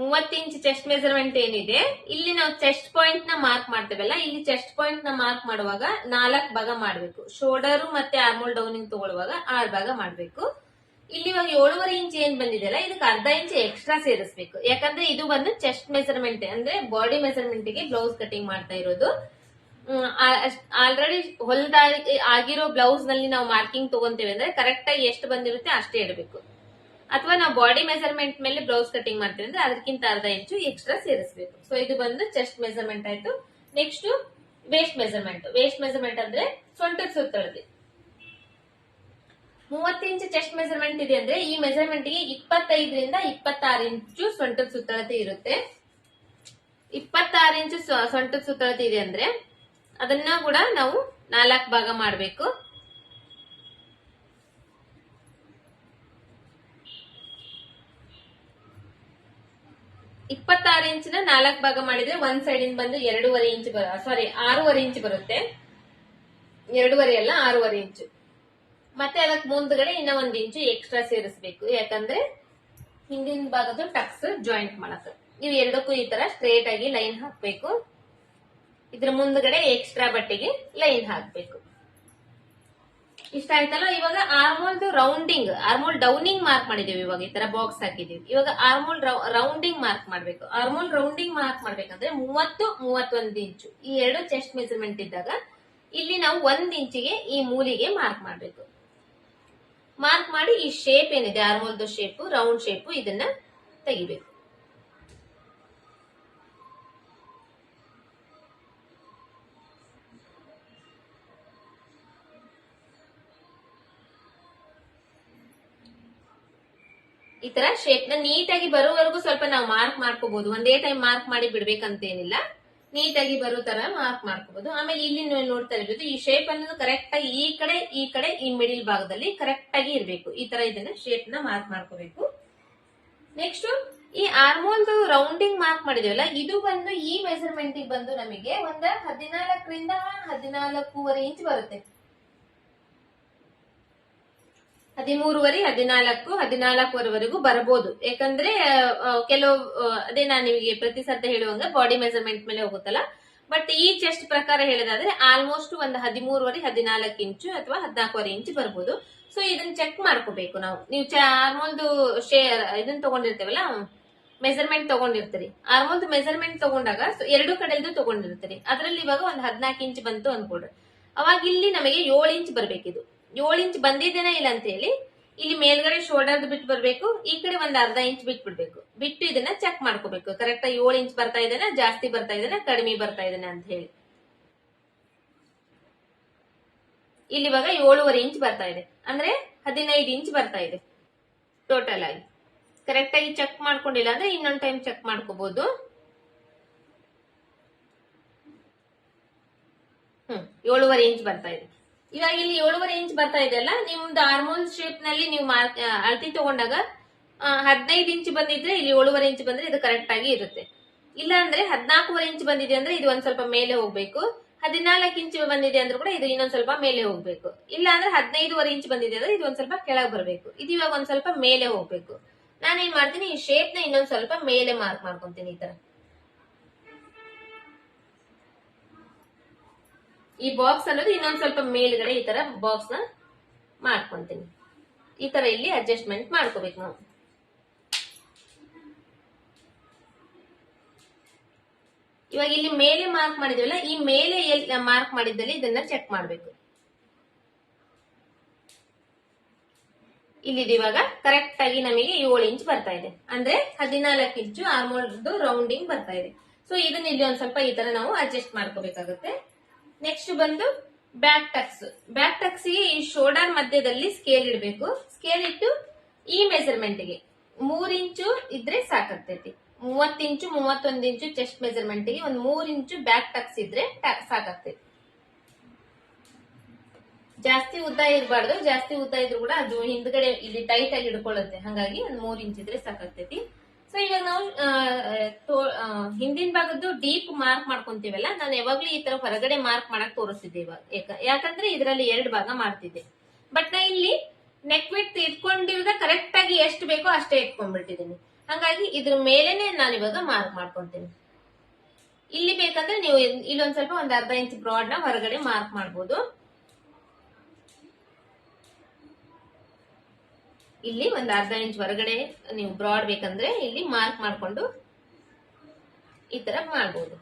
ಮೂವತ್ತು ಇಂಚ್ ಚೆಸ್ಟ್ ಮೆಜರ್ಮೆಂಟ್ ಏನಿದೆ, ಇಲ್ಲಿ ನಾವು ಚೆಸ್ಟ್ ಪಾಯಿಂಟ್ನ ಮಾರ್ಕ್ ಮಾಡ್ತೇವಲ್ಲ, ಇಲ್ಲಿ ಚೆಸ್ಟ್ ಪಾಯಿಂಟ್ನ ಮಾರ್ಕ್ ಮಾಡುವಾಗ ನಾಲ್ಕು ಭಾಗ ಮಾಡ್ಬೇಕು. ಶೋಲ್ಡರ್ ಮತ್ತೆ ಆರ್ಮೋಲ್ ಡೌನಿಂಗ್ ತಗೊಳ್ಳುವಾಗ ಆರು ಭಾಗ ಮಾಡ್ಬೇಕು. ಇಲ್ಲಿ ಇವಾಗ ಏಳುವರೆ ಇಂಚ್ ಏನ್ ಬಂದಿದೆಯಲ್ಲ, ಇದಕ್ಕೆ ಅರ್ಧ ಇಂಚ್ ಎಕ್ಸ್ಟ್ರಾ ಸೇರಿಸಬೇಕು. ಯಾಕಂದ್ರೆ ಇದು ಬಂದು ಚೆಸ್ಟ್ ಮೆಸರ್ಮೆಂಟ್ ಅಂದ್ರೆ ಬಾಡಿ ಮೆಜರ್ಮೆಂಟ್ಗೆ ಬ್ಲೌಸ್ ಕಟಿಂಗ್ ಮಾಡ್ತಾ ಇರೋದು. ಆಲ್ರೆಡಿ ಹೊಲ್ದ ಆಗಿರೋ ಬ್ಲೌಸ್ನಲ್ಲಿ ನಾವು ಮಾರ್ಕಿಂಗ್ ತಗೊಂತೇವೆ ಅಂದ್ರೆ ಕರೆಕ್ಟ್ ಆಗಿ ಎಷ್ಟು ಬಂದಿರುತ್ತೆ ಅಷ್ಟೇ ಇಡಬೇಕು. ಅಥವಾ ನಾವು ಬಾಡಿ ಮೆಸರ್ಮೆಂಟ್ ಮೇಲೆ ಬ್ಲೌಸ್ ಕಟಿಂಗ್ ಮಾಡ್ತೀವಿ ಅಂದ್ರೆ ಅದಕ್ಕಿಂತ ಅರ್ಧ ಇಂಚು ಎಕ್ಸ್ಟ್ರಾ ಸೇರಿಸಬೇಕು. ಸೊ ಇದು ಬಂದು ಚೆಸ್ಟ್ ಮೆಸರ್ಮೆಂಟ್ ಆಯ್ತು. Next waist measurement waist measurement ಅಂದ್ರೆ ಸೊಂಟದ ಸುತ್ತಳತೆ ಮೂವತ್ತು ಇಂಚು ಚೆಸ್ಟ್ ಮೆಸರ್ಮೆಂಟ್ ಇದೆ ಅಂದ್ರೆ ಈ ಮೆಸರ್ಮೆಂಟ್ಗೆ ಇಪ್ಪತ್ತೈದರಿಂದ ಇಪ್ಪತ್ತಾರು ಇಂಚು ಸೊಂಟದ ಸುತ್ತಳತೆ ಇರುತ್ತೆ. ಇಪ್ಪತ್ತಾರು ಇಂಚು ಸೊಂಟದ ಸುತ್ತಳತೆ ಇದೆ ಅಂದ್ರೆ ಅದನ್ನ ಕೂಡ ನಾವು ನಾಲ್ಕು ಭಾಗ ಮಾಡಬೇಕು. ಇಪ್ಪತ್ತಾರು ಇಂಚಿನ ನಾಲ್ಕು ಭಾಗ ಮಾಡಿದ್ರೆ ಒಂದ್ ಸೈಡ್ ಇಂದ ಬಂದು ಎರಡೂವರೆ ಇಂಚ್ ಬರ ಸಾರಿ ಆರೂವರೆ ಇಂಚ್ ಬರುತ್ತೆ. ಎರಡೂವರೆ ಅಲ್ಲ, ಆರೂವರೆ ಇಂಚು. ಮತ್ತೆ ಅದಕ್ಕೆ ಮುಂದ್ಗಡೆ ಇನ್ನ ಒಂದ್ ಇಂಚು ಎಕ್ಸ್ಟ್ರಾ ಸೇರಿಸಬೇಕು. ಯಾಕಂದ್ರೆ ಹಿಂದಿನ ಭಾಗದ ಟಕ್ಸ್ ಜಾಯಿಂಟ್ ಮಾಡಕ ನೀವು ಎರಡಕ್ಕೂ ಈ ತರ ಸ್ಟ್ರೇಟ್ ಆಗಿ ಲೈನ್ ಹಾಕ್ಬೇಕು. ಇದ್ರ ಮುಂದ್ಗಡೆ ಎಕ್ಸ್ಟ್ರಾ ಬಟ್ಟೆಗೆ ಲೈನ್ ಹಾಕ್ಬೇಕು. ಇಷ್ಟ ಆಯ್ತಲ್ಲ ಇವಾಗ ಆರ್ಮೋಲ್ದು ರೌಂಡಿಂಗ್ ಆರ್ಮೋಲ್ ಡೌನಿಂಗ್ ಮಾರ್ಕ್ ಮಾಡಿದೀವಿ ಇವಾಗ, ಈ ತರ ಬಾಕ್ಸ್ ಹಾಕಿದೀವಿ ಇವಾಗ ಆರ್ಮೋಲ್ ರೌಂಡಿಂಗ್ ಮಾರ್ಕ್ ಮಾಡ್ಬೇಕು. ಆರ್ಮೋಲ್ ರೌಂಡಿಂಗ್ ಮಾರ್ಕ್ ಮಾಡ್ಬೇಕಂದ್ರೆ ಮೂವತ್ತು, ಮೂವತ್ತೊಂದು ಇಂಚು ಈ ಎರಡು ಚೆಸ್ಟ್ ಮೆಜರ್ಮೆಂಟ್ ಇದ್ದಾಗ ಇಲ್ಲಿ ನಾವು ಒಂದ್ ಇಂಚಿಗೆ ಈ ಮೂಲಿಗೆ ಮಾರ್ಕ್ ಮಾಡ್ಬೇಕು. ಮಾರ್ಕ್ ಮಾಡಿ ಈ ಶೇಪ್ ಏನಿದೆ ಆರ್ಮೋಲ್ದು ಶೇಪ್ ರೌಂಡ್ ಶೇಪ್ ಇದನ್ನ ತೆಗಿಬೇಕು. ತರ ಶೇಪ್ನ ನೀಟಾಗಿ ಬರೋವರೆಗೂ ಸ್ವಲ್ಪ ನಾವು ಮಾರ್ಕ್ ಮಾಡ್ಕೋಬಹುದು ಒಂದೇ ಟೈಮ್ ಮಾರ್ಕ್ ಮಾಡಿ ಬಿಡ್ಬೇಕಂತ ಏನಿಲ್ಲ ನೀಟಾಗಿ ಬರೋ ತರ ಮಾರ್ಕ್ ಮಾಡ್ಕೋಬಹುದು ಆಮೇಲೆ ಇಲ್ಲಿ ನೀವು ನೋಡ್ತಾ ಇರ್ಬೋದು ಈ ಶೇಪ್ ಅನ್ನೋದು ಕರೆಕ್ಟ್ ಆಗಿ ಈ ಕಡೆ ಈ ಕಡೆ, ಈ ಮಿಡಿಲ್ ಭಾಗದಲ್ಲಿ ಕರೆಕ್ಟ್ ಆಗಿ ಇರಬೇಕು. ಈ ತರ ಇದನ್ನ ಶೇಪ್ನ ಮಾರ್ಕ್ ಮಾಡ್ಕೋಬೇಕು. ನೆಕ್ಸ್ಟ್ ಈ ಆರ್ಮೋಲ್ ರೌಂಡಿಂಗ್ ಮಾರ್ಕ್ ಮಾಡಿದೇವಲ್ಲ, ಇದು ಬಂದು ಈ ಮೆಸರ್ಮೆಂಟ್ ಬಂದು ನಮಗೆ ಒಂದ ಹದಿನಾಲ್ಕರಿಂದ ಹದಿನಾಲ್ಕೂವರೆ ಇಂಚ್ ಬರುತ್ತೆ. ಹದಿಮೂರುವರೆ, ಹದಿನಾಲ್ಕು, ಹದಿನಾಲ್ಕುವರೆವರೆಗೂ ಬರಬಹುದು ಯಾಕಂದ್ರೆ ಕೆಲವು ಅದೇ ನಾನು ನಿಮಗೆ ಪ್ರತಿ ಸತ ಹೇಳುವಂಗ ಬಾಡಿ ಮೆಜರ್ಮೆಂಟ್ ಮೇಲೆ ಹೋಗುತ್ತಲ್ಲ? ಬಟ್ ಈ ಚೆಸ್ಟ್ ಪ್ರಕಾರ ಹೇಳೋದಾದ್ರೆ ಆಲ್ಮೋಸ್ಟ್ ಒಂದು ಹದಿಮೂರುವರೆ, ಹದಿನಾಲ್ಕು ಇಂಚು ಅಥವಾ ಹದಿನಾಲ್ಕುವರೆ ಇಂಚು ಬರ್ಬೋದು. ಸೊ ಇದನ್ನ ಚೆಕ್ ಮಾಡ್ಕೋಬೇಕು ನಾವು. ನೀವು ಆರ್ಮೋಲ್ದು ಶೇರ್ ಇದನ್ನ ತಗೊಂಡಿರ್ತೇವಲ್ಲ? ಮೆಜರ್ಮೆಂಟ್ ತಗೊಂಡಿರ್ತೀರಿ. ಆರ್ಮೋಲ್ದು ಮೆಜರ್ಮೆಂಟ್ ತಗೊಂಡಾಗ ಎರಡು ಕಡೆದು ತಗೊಂಡಿರ್ತೀರಿ. ಅದರಲ್ಲಿ ಇವಾಗ ಒಂದು ಹದಿನಾಲ್ಕು ಇಂಚ್ ಬಂತು ಅನ್ಕೊಡ್ರಿ ಅವಾಗ ಇಲ್ಲಿ ನಮಗೆ ಏಳು ಇಂಚ್ ಬರ್ಬೇಕಿದು. ಏಳು ಇಂಚ್ ಬಂದಿದ್ದೇನೆ ಇಲ್ಲ ಅಂತ ಹೇಳಿ, ಇಲ್ಲಿ ಮೇಲ್ಗಡೆ ಶೋಲ್ಡರ್ ಬಿಟ್ಟು ಬರಬೇಕು, ಈ ಕಡೆ ಒಂದ್ ಅರ್ಧ ಇಂಚ್ ಬಿಟ್ಟು ಬಿಡ್ಬೇಕು ಬಿಟ್ಟು ಇದನ್ನ ಚೆಕ್ ಮಾಡ್ಕೋಬೇಕು. ಕರೆಕ್ಟ್ ಆಗಿ ಏಳು ಇಂಚ್ ಬರ್ತಾ ಇದ್ದಾನೆ ಜಾಸ್ತಿ ಬರ್ತಾ ಇದ್ದಾನೆ ಕಡಿಮೆ ಬರ್ತಾ ಇದೇನ ಅಂತ ಹೇಳಿ. ಇಲ್ಲಿ ಇವಾಗ ಏಳುವರೆ ಇಂಚ್ ಬರ್ತಾ ಇದೆ. ಅಂದ್ರೆ ಹದಿನೈದು ಇಂಚ್ ಬರ್ತಾ ಇದೆ. ಟೋಟಲ್ ಆಗಿ. ಕರೆಕ್ಟ್ ಆಗಿ ಚೆಕ್ ಮಾಡ್ಕೊಂಡಿಲ್ಲ ಅಂದ್ರೆ ಇನ್ನೊಂದ್ ಟೈಮ್ ಚೆಕ್ ಮಾಡ್ಕೋಬಹುದು ಹ್ಮ್, ಏಳುವರೆ ಇಂಚ್ ಬರ್ತಾ ಇದೆ. ಇವಾಗ ಇಲ್ಲಿ ಏಳುವರೆ ಇಂಚ್ ಬರ್ತಾ ಇದೆಯಲ್ಲ ನಿಮ್ದು ಆರ್ಮೋಲ್ ಶೇಪ್ನಲ್ಲಿ ನೀವು ಅಳತಿ ತಗೊಂಡಾಗ ಹದಿನೈದು ಇಂಚ್ ಬಂದಿದ್ರೆ ಇಲ್ಲಿ ಏಳುವರೆ ಇಂಚ್ ಬಂದ್ರೆ ಇದು ಕರೆಕ್ಟ್ ಆಗಿ ಇರುತ್ತೆ. ಇಲ್ಲ ಅಂದ್ರೆ ಹದಿನಾಲ್ಕೂವರೆ ಇಂಚ್ ಬಂದಿದೆ ಅಂದ್ರೆ ಇದು ಒಂದ್ ಸ್ವಲ್ಪ ಮೇಲೆ ಹೋಗ್ಬೇಕು. ಹದಿನಾಲ್ಕು ಇಂಚ್ ಬಂದಿದೆ ಅಂದ್ರೆ ಕೂಡ ಇದು ಇನ್ನೊಂದ್ ಸ್ವಲ್ಪ ಮೇಲೆ ಹೋಗ್ಬೇಕು. ಇಲ್ಲ ಅಂದ್ರೆ ಹದಿನೈದುವರೆ ಇಂಚ್ ಬಂದಿದೆ ಅಂದ್ರೆ ಇದು ಒಂದ್ ಸ್ವಲ್ಪ ಕೆಳಗೆ ಬರಬೇಕು. ಇದು ಇವಾಗ ಒಂದ್ ಸ್ವಲ್ಪ ಮೇಲೆ ಹೋಗ್ಬೇಕು. ನಾನೇನ್ ಮಾಡ್ತೀನಿ, ಈ ಶೇಪ್ನ ಇನ್ನೊಂದ್ ಸ್ವಲ್ಪ ಮೇಲೆ ಮಾರ್ಕ್ ಮಾಡ್ಕೊಂತೀನಿ ಈ ತರ. ಈ ಬಾಕ್ಸ್ ಅನ್ನೋದು ಇನ್ನೊಂದ್ ಸ್ವಲ್ಪ ಮೇಲ್ಗಡೆ ಈ ತರ ಬಾಕ್ಸ್ನ ಮಾಡ್ಕೊಂತೀನಿ. ಈ ತರ ಇಲ್ಲಿ ಅಡ್ಜಸ್ಟ್ಮೆಂಟ್ ಮಾಡ್ಕೋಬೇಕು ನಾವು. ಇವಾಗ ಇಲ್ಲಿ ಮೇಲೆ ಮಾರ್ಕ್ ಮಾಡಿದ್ವಲ್ಲ, ಈ ಮೇಲೆ ಮಾರ್ಕ್ ಮಾಡಿದ್ದಲ್ಲಿ ಇದನ್ನ ಚೆಕ್ ಮಾಡ್ಬೇಕು. ಇಲ್ಲಿದೆ ಇವಾಗ ಕರೆಕ್ಟ್ ಆಗಿ ನಮಗೆ ಏಳು ಇಂಚ್ ಬರ್ತಾ ಇದೆ. ಅಂದ್ರೆ ಹದಿನಾಲ್ಕು ಇಂಚು ಆರ್ಮೋಲ್ದು ರೌಂಡಿಂಗ್ ಬರ್ತಾ ಇದೆ. ಸೊ ಇದನ್ನ ಇಲ್ಲಿ ಒಂದ್ ಸ್ವಲ್ಪ ಈ ತರ ನಾವು ಅಡ್ಜಸ್ಟ್ ಮಾಡ್ಕೋಬೇಕಾಗುತ್ತೆ. ನೆಕ್ಸ್ಟ್ ಬಂದು ಬ್ಯಾಕ್ ಟಕ್ಸ್ ಬ್ಯಾಕ್ ಟಕ್ಸ್ಗೆ ಈ ಶೋಲ್ಡರ್ ಮಧ್ಯದಲ್ಲಿ ಸ್ಕೇಲ್ ಇಡಬೇಕು. ಸ್ಕೇಲ್ ಇಟ್ಟು ಈ ಮೆಜರ್ಮೆಂಟ್ಗೆ. ಮೂರ್ ಇಂಚು ಇದ್ರೆ ಸಾಕಾಗ್ತೈತಿ. ಮೂವತ್ತು ಇಂಚು, ಮೂವತ್ತೊಂದು ಇಂಚು ಚೆಸ್ಟ್ ಮೆಜರ್ಮೆಂಟ್ಗೆ ಒಂದ್ ಮೂರ್ ಇಂಚು ಬ್ಯಾಕ್ ಟಕ್ಸ್ ಇದ್ರೆ ಸಾಕಾಗ್ತೈತಿ. ಜಾಸ್ತಿ ಉದ್ದ ಇರಬಾರ್ದು. ಜಾಸ್ತಿ ಉದ್ದ ಇದ್ರು ಕೂಡ ಅದು ಹಿಂದ್ಗಡೆ ಇಲ್ಲಿ ಟೈಟ್ ಆಗಿ ಹಿಡ್ಕೊಳ್ಳುತ್ತೆ. ಹಾಗಾಗಿ ಒಂದ್ ಮೂರ್ ಇಂಚ್ ಇದ್ರೆ ಸಾಕಾಗ್ತೈತಿ. ಸೊ ಇವಾಗ ನಾವು ಹಿಂದಿನ ಭಾಗದ್ದು ಡೀಪ್ ಮಾರ್ಕ್ ಮಾಡ್ಕೊಂತೀವಲ್ಲ, ನಾನು ಯಾವಾಗ್ಲೂ ಈ ತರ ಹೊರಗಡೆ ಮಾರ್ಕ್ ಮಾಡಕ್ ತೋರಿಸ್ತಿದ್ದೆ ಇವಾಗ. ಯಾಕ- ಯಾಕಂದ್ರೆ ಇದರಲ್ಲಿ ಎರಡು ಭಾಗ ಮಾಡ್ತಿದ್ದೆ. ಬಟ್ ನಾ ಇಲ್ಲಿ ನೆಕ್ ವಿಟ್ ಇಟ್ಕೊಂಡಿರೋದ ಕರೆಕ್ಟ್ ಆಗಿ ಎಷ್ಟು ಬೇಕೋ ಅಷ್ಟೇ ಇಟ್ಕೊಂಡ್ಬಿಟ್ಟಿದ್ದೀನಿ. ಹಾಗಾಗಿ ಇದ್ರ ಮೇಲೆನೆ ನಾನು ಇವಾಗ ಮಾರ್ಕ್ ಮಾಡ್ಕೊಂತೀನಿ. ಇಲ್ಲಿ ಬೇಕಂದ್ರೆ ನೀವು ಇಲ್ಲೊಂದ್ ಸ್ವಲ್ಪ ಒಂದ್ ಅರ್ಧ ಇಂಚ್ ಬ್ರಾಡ್ನ ಹೊರಗಡೆ ಮಾರ್ಕ್ ಮಾಡ್ಬೋದು. ಇಲ್ಲಿ ಒಂದು ಅರ್ಧ ಇಂಚ್ ಹೊರಗಡೆ ನೀವು ಬ್ರಾಡ್ ಬೇಕಂದ್ರೆ ಇಲ್ಲಿ ಮಾರ್ಕ್ ಮಾಡ್ಕೊಂಡು ಈ ತರ ಮಾಡ್ಬೋದು.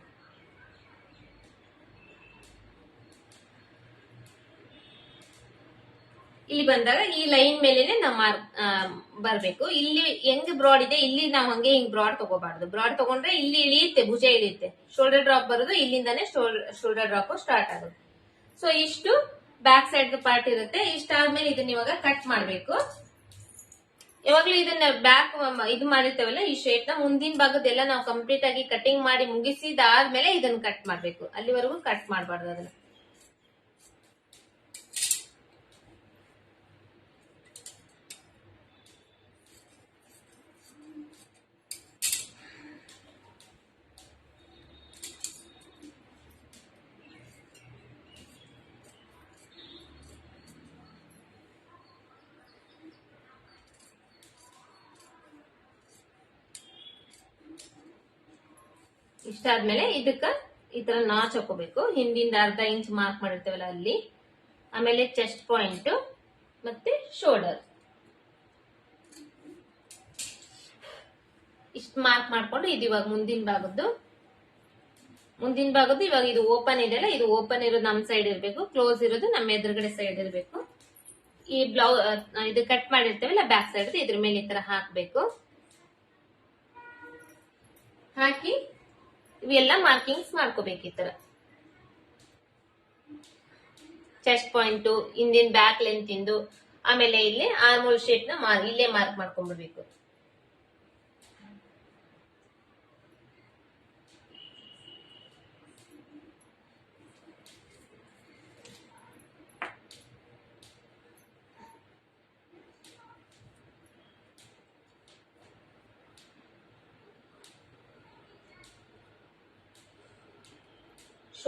ಇಲ್ಲಿ ಬಂದಾಗ ಈ ಲೈನ್ ಮೇಲೆನೆ ನಾವು ಮಾರ್ಕ್ ಬರ್ಬೇಕು. ಇಲ್ಲಿ ಹೆಂಗ್ ಬ್ರಾಡ್ ಇದೆ, ಇಲ್ಲಿ ನಾವು ಹಂಗೆ ಹಿಂಗ್ ಬ್ರಾಡ್ ತಗೋಬಾರ್ದು. ಬ್ರಾಡ್ ತಗೊಂಡ್ರೆ ಇಲ್ಲಿ ಇಳಿಯುತ್ತೆ, ಭುಜ ಇಳಿಯುತ್ತೆ. ಶೋಲ್ಡರ್ ಡ್ರಾಪ್ ಬರೋದು, ಇಲ್ಲಿಂದಾನೆ ಶೋಲ್ಡರ್ ಡ್ರಾಪ್ ಸ್ಟಾರ್ಟ್ ಆಗೋದು. ಸೊ ಇಷ್ಟು ಬ್ಯಾಕ್ ಸೈಡ್ ಪಾರ್ಟ್ ಇರುತ್ತೆ. ಇಷ್ಟಾದ್ಮೇಲೆ ಇದನ್ನ ಇವಾಗ ಕಟ್ ಮಾಡ್ಬೇಕು. ಯಾವಾಗ್ಲೂ ಇದನ್ನ ಬ್ಯಾಕ್ ಇದು ಮಾಡಿರ್ತೇವಲ್ಲ, ಈ ಶೇಪ್ನ? ಮುಂದಿನ ಭಾಗದೆಲ್ಲ ನಾವು ಕಂಪ್ಲೀಟ್ ಆಗಿ ಕಟಿಂಗ್ ಮಾಡಿ ಮುಗಿಸಿದಾದ್ಮೇಲೆ ಇದನ್ನ ಕಟ್ ಮಾಡ್ಬೇಕು. ಅಲ್ಲಿವರೆಗೂ ಕಟ್ ಮಾಡಬಾರ್ದು ಅದನ್ನ. ಇಷ್ಟಾದ್ಮೇಲೆ ಇದಕ್ಕ ಈ ತರ ನಾಚ್ ಹಾಕೋಬೇಕು. ಹಿಂದಿಂದ ಅರ್ಧ ಇಂಚ್ ಮಾರ್ಕ್ ಮಾಡಿರ್ತೇವಲ್ಲ ಅಲ್ಲಿ. ಆಮೇಲೆ ಚೆಸ್ಟ್ ಪಾಯಿಂಟ್ ಮತ್ತೆ ಶೋಲ್ಡರ್ ಇಷ್ಟ ಮಾರ್ಕ್ ಮಾಡ್ಕೊಂಡು ಇದು ಇವಾಗ ಮುಂದಿನ ಭಾಗದ್ದು. ಮುಂದಿನ ಭಾಗದ್ದು ಇವಾಗ ಇದು ಓಪನ್ ಇದೆಯಲ್ಲ ಇದು ಓಪನ್ ಇರೋದು ನಮ್ ಸೈಡ್ ಇರಬೇಕು ಕ್ಲೋಸ್ ಇರೋದು ನಮ್ಮ ಎದುರುಗಡೆ ಸೈಡ್ ಇರಬೇಕು. ಈ ಬ್ಲೌ ಇದು ಕಟ್ ಮಾಡಿರ್ತೇವಲ್ಲ ಬ್ಯಾಕ್ ಸೈಡ್ ಇದ್ರ ಮೇಲೆ ಈ ತರ ಹಾಕ್ಬೇಕು. ಹಾಕಿ ಇವೆಲ್ಲ ಮಾರ್ಕಿಂಗ್ಸ್ ಮಾಡ್ಕೋಬೇಕು ಚೆಸ್ಟ್ ಪಾಯಿಂಟ್ ಹಿಂದಿನ ಬ್ಯಾಕ್ ಲೆಂತ್ ಇಂದು, ಆಮೇಲೆ ಇಲ್ಲಿ ಆರ್ಮೋಲ್ ಶೇಪ್ನ ಇಲ್ಲೇ ಮಾರ್ಕ್ ಮಾಡ್ಕೊಂಡ್ಬಿಡ್ಬೇಕು.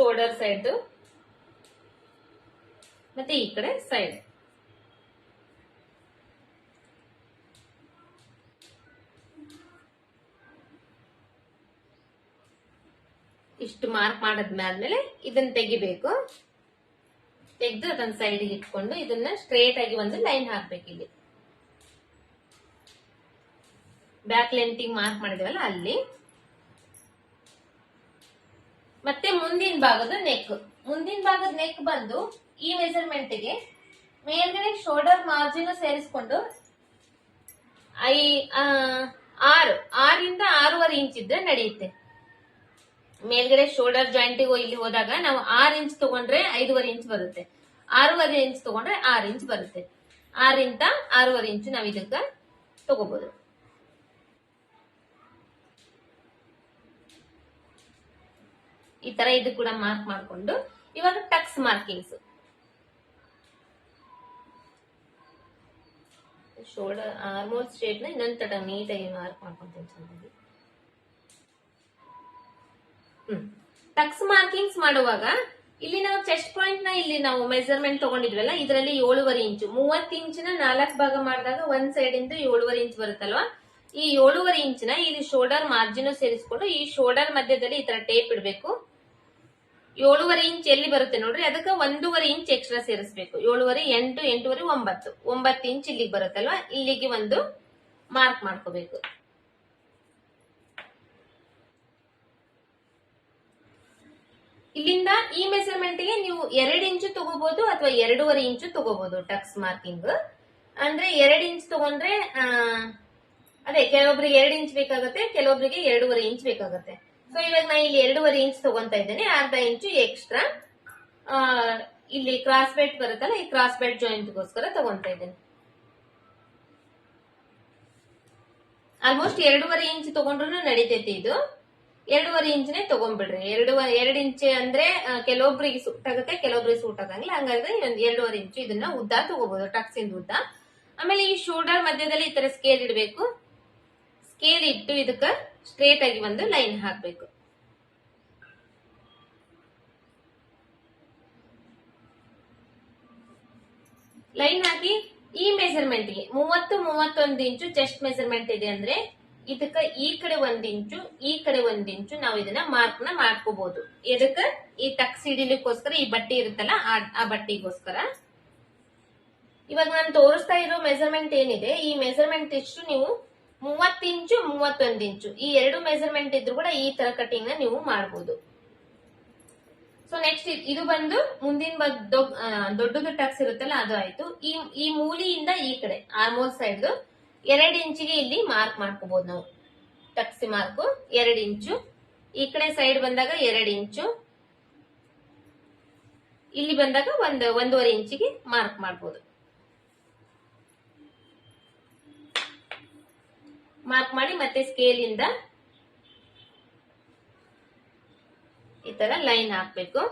ಶೋಲ್ಡರ್ ಸೈಡ್ ಮತ್ತೆ ಈ ಕಡೆ ಸೈಡ್ ಇಷ್ಟು ಮಾರ್ಕ್ ಮಾಡದ್ಮೇಲೆ ಇದನ್ನ ತೆಗಿಬೇಕು. ತೆಗೆದು ಅದನ್ನ ಸೈಡ್ ಇಟ್ಕೊಂಡು ಇದನ್ನ ಸ್ಟ್ರೇಟ್ ಆಗಿ ಒಂದು ಲೈನ್ ಹಾಕ್ಬೇಕು ಇಲ್ಲಿ. ಬ್ಯಾಕ್ ಲೆಂತಿಗೆ ಮಾರ್ಕ್ ಮಾಡಿದೇವಲ್ಲ ಅಲ್ಲಿ. ಮತ್ತೆ ಮುಂದಿನ ಭಾಗದ ನೆಕ್ ಮುಂದಿನ ಭಾಗದ ನೆಕ್ ಬಂದು ಈ ಮೆಜರ್ಮೆಂಟ್ಗೆ ಮೇಲ್ಗಡೆ ಶೋಲ್ಡರ್ ಮಾರ್ಜಿನ್ ಸೇರಿಸ್ಕೊಂಡು ಐ ಆರು. ಆರಿಂದ ಆರೂವರೆ ಇಂಚ್ ಇದ್ರೆ ನಡೆಯುತ್ತೆ. ಮೇಲ್ಗಡೆ ಶೋಲ್ಡರ್ ಜಾಯಿಂಟ್ ಇಲ್ಲಿ ಹೋದಾಗ ನಾವು ಆರ್ ಇಂಚ್ ತಗೊಂಡ್ರೆ ಐದೂವರೆ ಇಂಚ್ ಬರುತ್ತೆ. ಆರೂವರೆ ಇಂಚ್ ತಗೊಂಡ್ರೆ ಆರ್ ಇಂಚ್ ಬರುತ್ತೆ. ಆರಿಂದ ಆರೂವರೆ ಇಂಚ್ ನಾವು ಇದಕ್ಕ ತಗೋಬಹುದು ಈ ತರ ಇದು ಕೂಡ ಮಾರ್ಕ್ ಮಾಡಿಕೊಂಡು ಇವಾಗ ಟಕ್ಸ್ ಮಾರ್ಕಿಂಗ್ಸ್ ಶೋಲ್ಡರ್ ಆರ್ಮೋಲ್ ಸ್ಟ್ರೇಟ್ನ ತಡ ತಟ ಆಗಿ ಮಾರ್ಕ್ ಮಾಡ್ಕೊಂತೀನಿ ಚೆನ್ನಾಗಿ ಟಕ್ಸ್ ಮಾರ್ಕಿಂಗ್ಸ್ ಮಾಡುವಾಗ ಇಲ್ಲಿ ನಾವು ಚೆಸ್ಟ್ ಪಾಯಿಂಟ್ನ ಇಲ್ಲಿ ನಾವು ಮೆಜರ್ಮೆಂಟ್ ತಗೊಂಡಿದ್ವಲ್ಲ, ಇದರಲ್ಲಿ ಏಳುವರೆ ಇಂಚು. ಮೂವತ್ತು ಇಂಚಿನ ನಾಲ್ಕು ಭಾಗ ಮಾಡಿದಾಗ ಒಂದ್ ಸೈಡ್ ಇಂದ ಏಳುವರೆ ಇಂಚ್ ಬರುತ್ತಲ್ವಾ? ಈ ಏಳುವರೆ ಇಂಚಿನ ಇಲ್ಲಿ ಶೋಲ್ಡರ್ ಮಾರ್ಜಿನ್ ಸೇರಿಸ್ಕೊಂಡು ಈ ಶೋಲ್ಡರ್ ಮಧ್ಯದಲ್ಲಿ ಈ ತರ ಟೇಪ್ ಇಡಬೇಕು. ಏಳುವರೆ ಇಂಚ್ ಎಲ್ಲಿ ಬರುತ್ತೆ ನೋಡ್ರಿ? ಅದಕ್ಕೆ ಒಂದೂವರೆ ಇಂಚ್ ಎಕ್ಸ್ಟ್ರಾ ಸೇರಿಸಬೇಕು. ಏಳುವರೆ, ಎಂಟು, ಎಂಟೂವರೆ, ಒಂಬತ್ತು. ಒಂಬತ್ತು ಇಂಚ್ ಇಲ್ಲಿಗೆ ಬರುತ್ತಲ್ವಾ? ಇಲ್ಲಿಗೆ ಒಂದು ಮಾರ್ಕ್ ಮಾಡ್ಕೋಬೇಕು. ಇಲ್ಲಿಂದ ಈ ಮೆಸರ್ಮೆಂಟ್ಗೆ ನೀವು ಎರಡು ಇಂಚು ತಗೋಬಹುದು ಅಥವಾ ಎರಡೂವರೆ ಇಂಚು ತಗೋಬಹುದು ಟಕ್ಸ್ ಮಾರ್ಕಿಂಗ್ ಅಂದ್ರೆ ಎರಡು ಇಂಚ್ ತಗೊಂಡ್ರೆ ಅದೇ ಕೆಲವೊಬ್ರಿಗೆ ಎರಡು ಇಂಚ್ ಬೇಕಾಗುತ್ತೆ, ಕೆಲವೊಬ್ರಿಗೆ ಎರಡೂವರೆ ಇಂಚ್ ಬೇಕಾಗುತ್ತೆ. ಸೊ ಇವಾಗ ನಾ ಇಲ್ಲಿ ಎರಡೂವರೆ ಇಂಚ್ ತಗೊಂತಾ ಇದ್ದೇನೆ, ಅರ್ಧ ಇಂಚು ಎಕ್ಸ್ಟ್ರಾ ಇಲ್ಲಿ ಕ್ರಾಸ್ ಬೆಲ್ಟ್ ಬರುತ್ತಲ್ಲ, ಈ ಕ್ರಾಸ್ ಬೆಲ್ಟ್ ಜಾಯಿಂಟ್ಗೋಸ್ಕರ ತಗೊಂತಾ ಇದ್ದೇನೆ. ಆಲ್ಮೋಸ್ಟ್ ಎರಡೂವರೆ ಇಂಚ್ ತಗೊಂಡ್ರು ನಡೀತೈತಿ ಇದು. ಎರಡೂವರೆ ಇಂಚ್ನೇ ತಗೊಂಡ್ಬಿಡ್ರಿ. ಎರಡು ಎರಡು ಇಂಚ್ ಅಂದ್ರೆ ಕೆಲವೊಬ್ರಿಗೆ ಸೂಟ್ ಆಗುತ್ತೆ, ಕೆಲವೊಬ್ರಿಗೆ ಸೂಟ್ ಆಗಂಗಿಲ್ಲ. ಹಂಗಾದ್ರೆ ಒಂದ್ ಎರಡೂವರೆ ಇಂಚು ಇದನ್ನ ಉದ್ದ ತಗೋಬಹುದು ಟಕ್ಸಿಂದ ಉದ್ದ. ಆಮೇಲೆ ಈ ಶೋಲ್ಡರ್ ಮಧ್ಯದಲ್ಲಿ ಈ ತರ ಸ್ಕೇಲ್ ಇಡಬೇಕು. ಸ್ಕೇಲ್ ಇಟ್ಟು ಇದಕ್ಕ ಸ್ಟ್ರೇಟ್ ಆಗಿ ಒಂದು ಲೈನ್ ಹಾಕ್ಬೇಕು. ಲೈನ್ ಹಾಕಿ ಈ ಮೆಜರ್ಮೆಂಟ್ಗೆ ಮೂವತ್ತು ಮೂವತ್ತೊಂದು ಇಂಚು ಚೆಸ್ಟ್ ಮೆಜರ್ಮೆಂಟ್ ಇದೆ ಅಂದ್ರೆ ಇದಕ್ಕ ಈ ಕಡೆ ಒಂದ್ ಇಂಚು, ಈ ಕಡೆ ಒಂದ್ ಇಂಚು ನಾವು ಇದನ್ನ ಮಾರ್ಕ್ನ ಮಾಡ್ಕೋಬಹುದು ಇದಕ್ಕ ಈ ಟಕ್ಸ್ ಈ ಬಟ್ಟೆ ಇರುತ್ತಲ್ಲ ಆ- ಆ ಬಟ್ಟೆಗೋಸ್ಕರ. ಇವಾಗ ನಾನು ತೋರಿಸ್ತಾ ಇರೋ ಮೆಜರ್ಮೆಂಟ್ ಏನಿದೆ, ಈ ಮೆಜರ್ಮೆಂಟ್ ಇಷ್ಟು ನೀವು ಮೂವತ್ತು ಇಂಚು ಮೂವತ್ತೊಂದು ಇಂಚು ಈ ಎರಡು ಮೆಜರ್ಮೆಂಟ್ ಇದ್ರು ಕೂಡ ಈ ತರ ಕಟಿಂಗ್ನ ನೀವು ಮಾಡಬಹುದು ಸೊ ನೆಕ್ಸ್ಟ್ ಇದು ಬಂದು ಮುಂದಿನ ದೊಡ್ಡದು ಟಕ್ಸ್ ಇರುತ್ತಲ್ಲ, ಅದು ಆಯ್ತು. ಈ ಈ ಮೂಲಿಯಿಂದ ಈ ಕಡೆ ಆರ್ಮೋಲ್ ಸೈಡ್ ಎರಡು ಇಂಚಿಗೆ ಇಲ್ಲಿ ಮಾರ್ಕ್ ಮಾಡ್ಕೋಬಹುದು ನಾವು. ಟಕ್ಸಿ ಮಾರ್ಕ್ ಎರಡು ಇಂಚು. ಈ ಕಡೆ ಸೈಡ್ ಬಂದಾಗ ಎರಡು ಇಂಚು. ಇಲ್ಲಿ ಬಂದಾಗ ಒಂದು, ಒಂದೂವರೆ ಇಂಚಿಗೆ ಮಾರ್ಕ್ ಮಾಡ್ಬೋದು. ಮಾರ್ಕ್ ಮಾಡಿ ಮತ್ತೆ ಸ್ಕೇಲ್ ಇಂದ ಈ ತರ ಲೈನ್ ಹಾಕ್ಬೇಕು.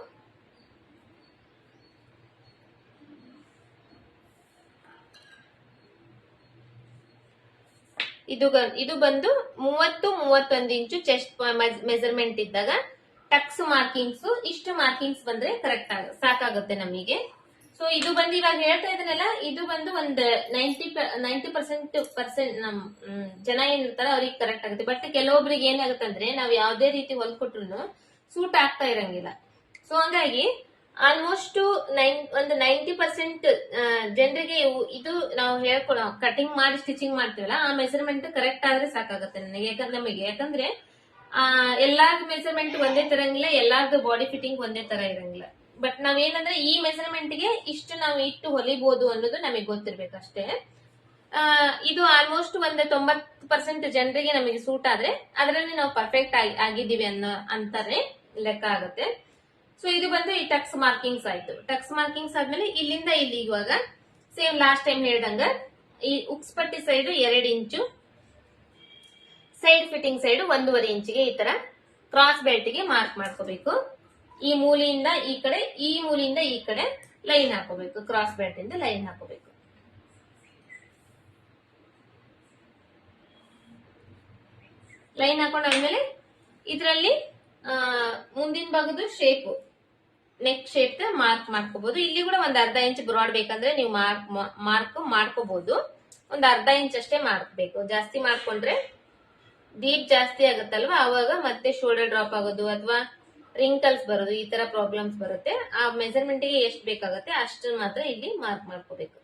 ಇದು ಇದು ಬಂದು ಮೂವತ್ತು, ಮೂವತ್ತೊಂದು ಇಂಚು ಚೆಸ್ಟ್ ಮೆಜರ್ಮೆಂಟ್ ಇದ್ದಾಗ ಟಕ್ಸ್ ಮಾರ್ಕಿಂಗ್ಸ್ ಇಷ್ಟು ಮಾರ್ಕಿಂಗ್ಸ್ ಬಂದ್ರೆ ಕರೆಕ್ಟ್ ಆಗ, ಸಾಕಾಗುತ್ತೆ ನಮಗೆ. ಸೊ ಇದು ಬಂದು ಇವಾಗ ಹೇಳ್ತಾ ಇದನ್ನೆಲ್ಲ ಇದು ಬಂದು ಒಂದು ನೈಂಟಿ ನೈಂಟಿ ಪರ್ಸೆಂಟ್ ಪರ್ಸೆಂಟ್ ನಮ್ ಜನ ಏನಿರ್ತಾರ ಅವ್ರಿಗೆ ಕರೆಕ್ಟ್ ಆಗುತ್ತೆ. ಬಟ್ ಕೆಲವೊಬ್ರಿಗೆ ಏನಾಗುತ್ತೆ ಅಂದ್ರೆ ನಾವು ಯಾವ್ದೇ ರೀತಿ ಹೊಲ್ಕೊಟ್ರು ಸೂಟ್ ಆಗ್ತಾ ಇರಂಗಿಲ್ಲ. ಸೊ ಹಂಗಾಗಿ ಆಲ್ಮೋಸ್ಟ್ ನೈನ್ ಒಂದು ನೈಂಟಿ ಪರ್ಸೆಂಟ್ ಜನರಿಗೆ ಇದು ನಾವು ಹೇಳ್ಕೊಡೋ ಕಟಿಂಗ್ ಮಾಡಿ ಸ್ಟಿಚಿಂಗ್ ಮಾಡ್ತೀವಲ್ಲ, ಆ ಮೆಸರ್ಮೆಂಟ್ ಕರೆಕ್ಟ್ ಆದ್ರೆ ಸಾಕಾಗುತ್ತೆ ನನಗೆ. ಯಾಕಂದ್ರೆ ನಮಗೆ, ಯಾಕಂದ್ರೆ, ಆ, ಎಲ್ಲಾರ್ದು ಮೆಸರ್ಮೆಂಟ್ ಒಂದೇ ತರ ಇರಂಗಿಲ್ಲ ಎಲ್ಲಾರ್ದು ಬಾಡಿ ಫಿಟ್ಟಿಂಗ್ ಒಂದೇ ತರ ಇರಂಗಿಲ್ಲ. ಬಟ್ ನಾವೇನಂದ್ರೆ ಈ ಮೆಸರ್ಮೆಂಟ್ಗೆ ಇಷ್ಟು ನಾವು ಇಟ್ಟು ಹೊಲಿಬಹುದು ಅನ್ನೋದು ನಮಗೆ ಗೊತ್ತಿರ್ಬೇಕಷ್ಟೇ ಇದು ಆಲ್ಮೋಸ್ಟ್ ಒಂದು ತೊಂಬತ್ತು ಪರ್ಸೆಂಟ್ ಜನರಿಗೆ ನಮಗೆ ಸೂಟ್ ಆದ್ರೆ ಅದರಲ್ಲಿ ನಾವು ಪರ್ಫೆಕ್ಟ್ ಆಗಿದ್ದೀವಿ ಅನ್ನೋ ಅಂತಾರೆ ಲೆಕ್ಕ ಆಗುತ್ತೆ. ಸೊ ಇದು ಬಂದು ಈ ಟಕ್ಸ್ ಮಾರ್ಕಿಂಗ್ಸ್ ಆಯ್ತು. ಟಕ್ಸ್ ಮಾರ್ಕಿಂಗ್ಸ್ ಆದ್ಮೇಲೆ ಇಲ್ಲಿಂದ ಇಲ್ಲಿ ಇವಾಗ ಸೇಮ್ ಲಾಸ್ಟ್ ಟೈಮ್ ಹೇಳ್ದಂಗ ಈ ಉಕ್ಸ್ ಪಟ್ಟಿ ಸೈಡ್ ಎರಡು ಇಂಚು ಸೈಡ್ ಫಿಟ್ಟಿಂಗ್ ಸೈಡ್ ಒಂದೂವರೆ ಇಂಚಿಗೆ ಈ ತರ ಕ್ರಾಸ್ ಬೆಲ್ಟ್ಗೆ ಮಾರ್ಕ್ ಮಾಡ್ಕೋಬೇಕು. ಈ ಮೂಲೆಯಿಂದ ಈ ಕಡೆ, ಈ ಮೂಲೆಯಿಂದ ಈ ಕಡೆ ಲೈನ್ ಹಾಕೋಬೇಕು ಕ್ರಾಸ್ ಬ್ಯಾಟ್ ಇಂದ ಲೈನ್ ಹಾಕೋಬೇಕು. ಲೈನ್ ಹಾಕೊಂಡಾದ್ಮೇಲೆ ಇದರಲ್ಲಿ ಮುಂದಿನ ಭಾಗದ ಶೇಪ್ ನೆಕ್ ಶೇಪ್ ಮಾರ್ಕ್ ಮಾಡ್ಕೋಬಹುದು ಇಲ್ಲಿ ಕೂಡ ಒಂದ್ ಅರ್ಧ ಇಂಚ್ ಬ್ರಾಡ್ ಬೇಕಂದ್ರೆ ನೀವು ಮಾರ್ಕ್ ಮಾರ್ಕ್ ಮಾಡ್ಕೋಬಹುದು ಒಂದ್ ಅರ್ಧ ಇಂಚ್ ಅಷ್ಟೇ ಬೇಕು. ಜಾಸ್ತಿ ಮಾಡ್ಕೊಂಡ್ರೆ ಡೀಪ್ ಜಾಸ್ತಿ ಆಗುತ್ತಲ್ವಾ? ಅವಾಗ ಮತ್ತೆ ಶೋಲ್ಡರ್ ಡ್ರಾಪ್ ಆಗೋದು, ಅಥವಾ ರಿಂಕಲ್ಸ್ ಬರೋದು, ಈ ತರ ಪ್ರಾಬ್ಲಮ್ಸ್ ಬರುತ್ತೆ. ಆ ಮೆಜರ್ಮೆಂಟ್ಗೆ ಎಷ್ಟು ಬೇಕಾಗುತ್ತೆ ಅಷ್ಟು ಮಾತ್ರ ಇಲ್ಲಿ ಮಾರ್ಕ್ ಮಾಡ್ಕೋಬೇಕು.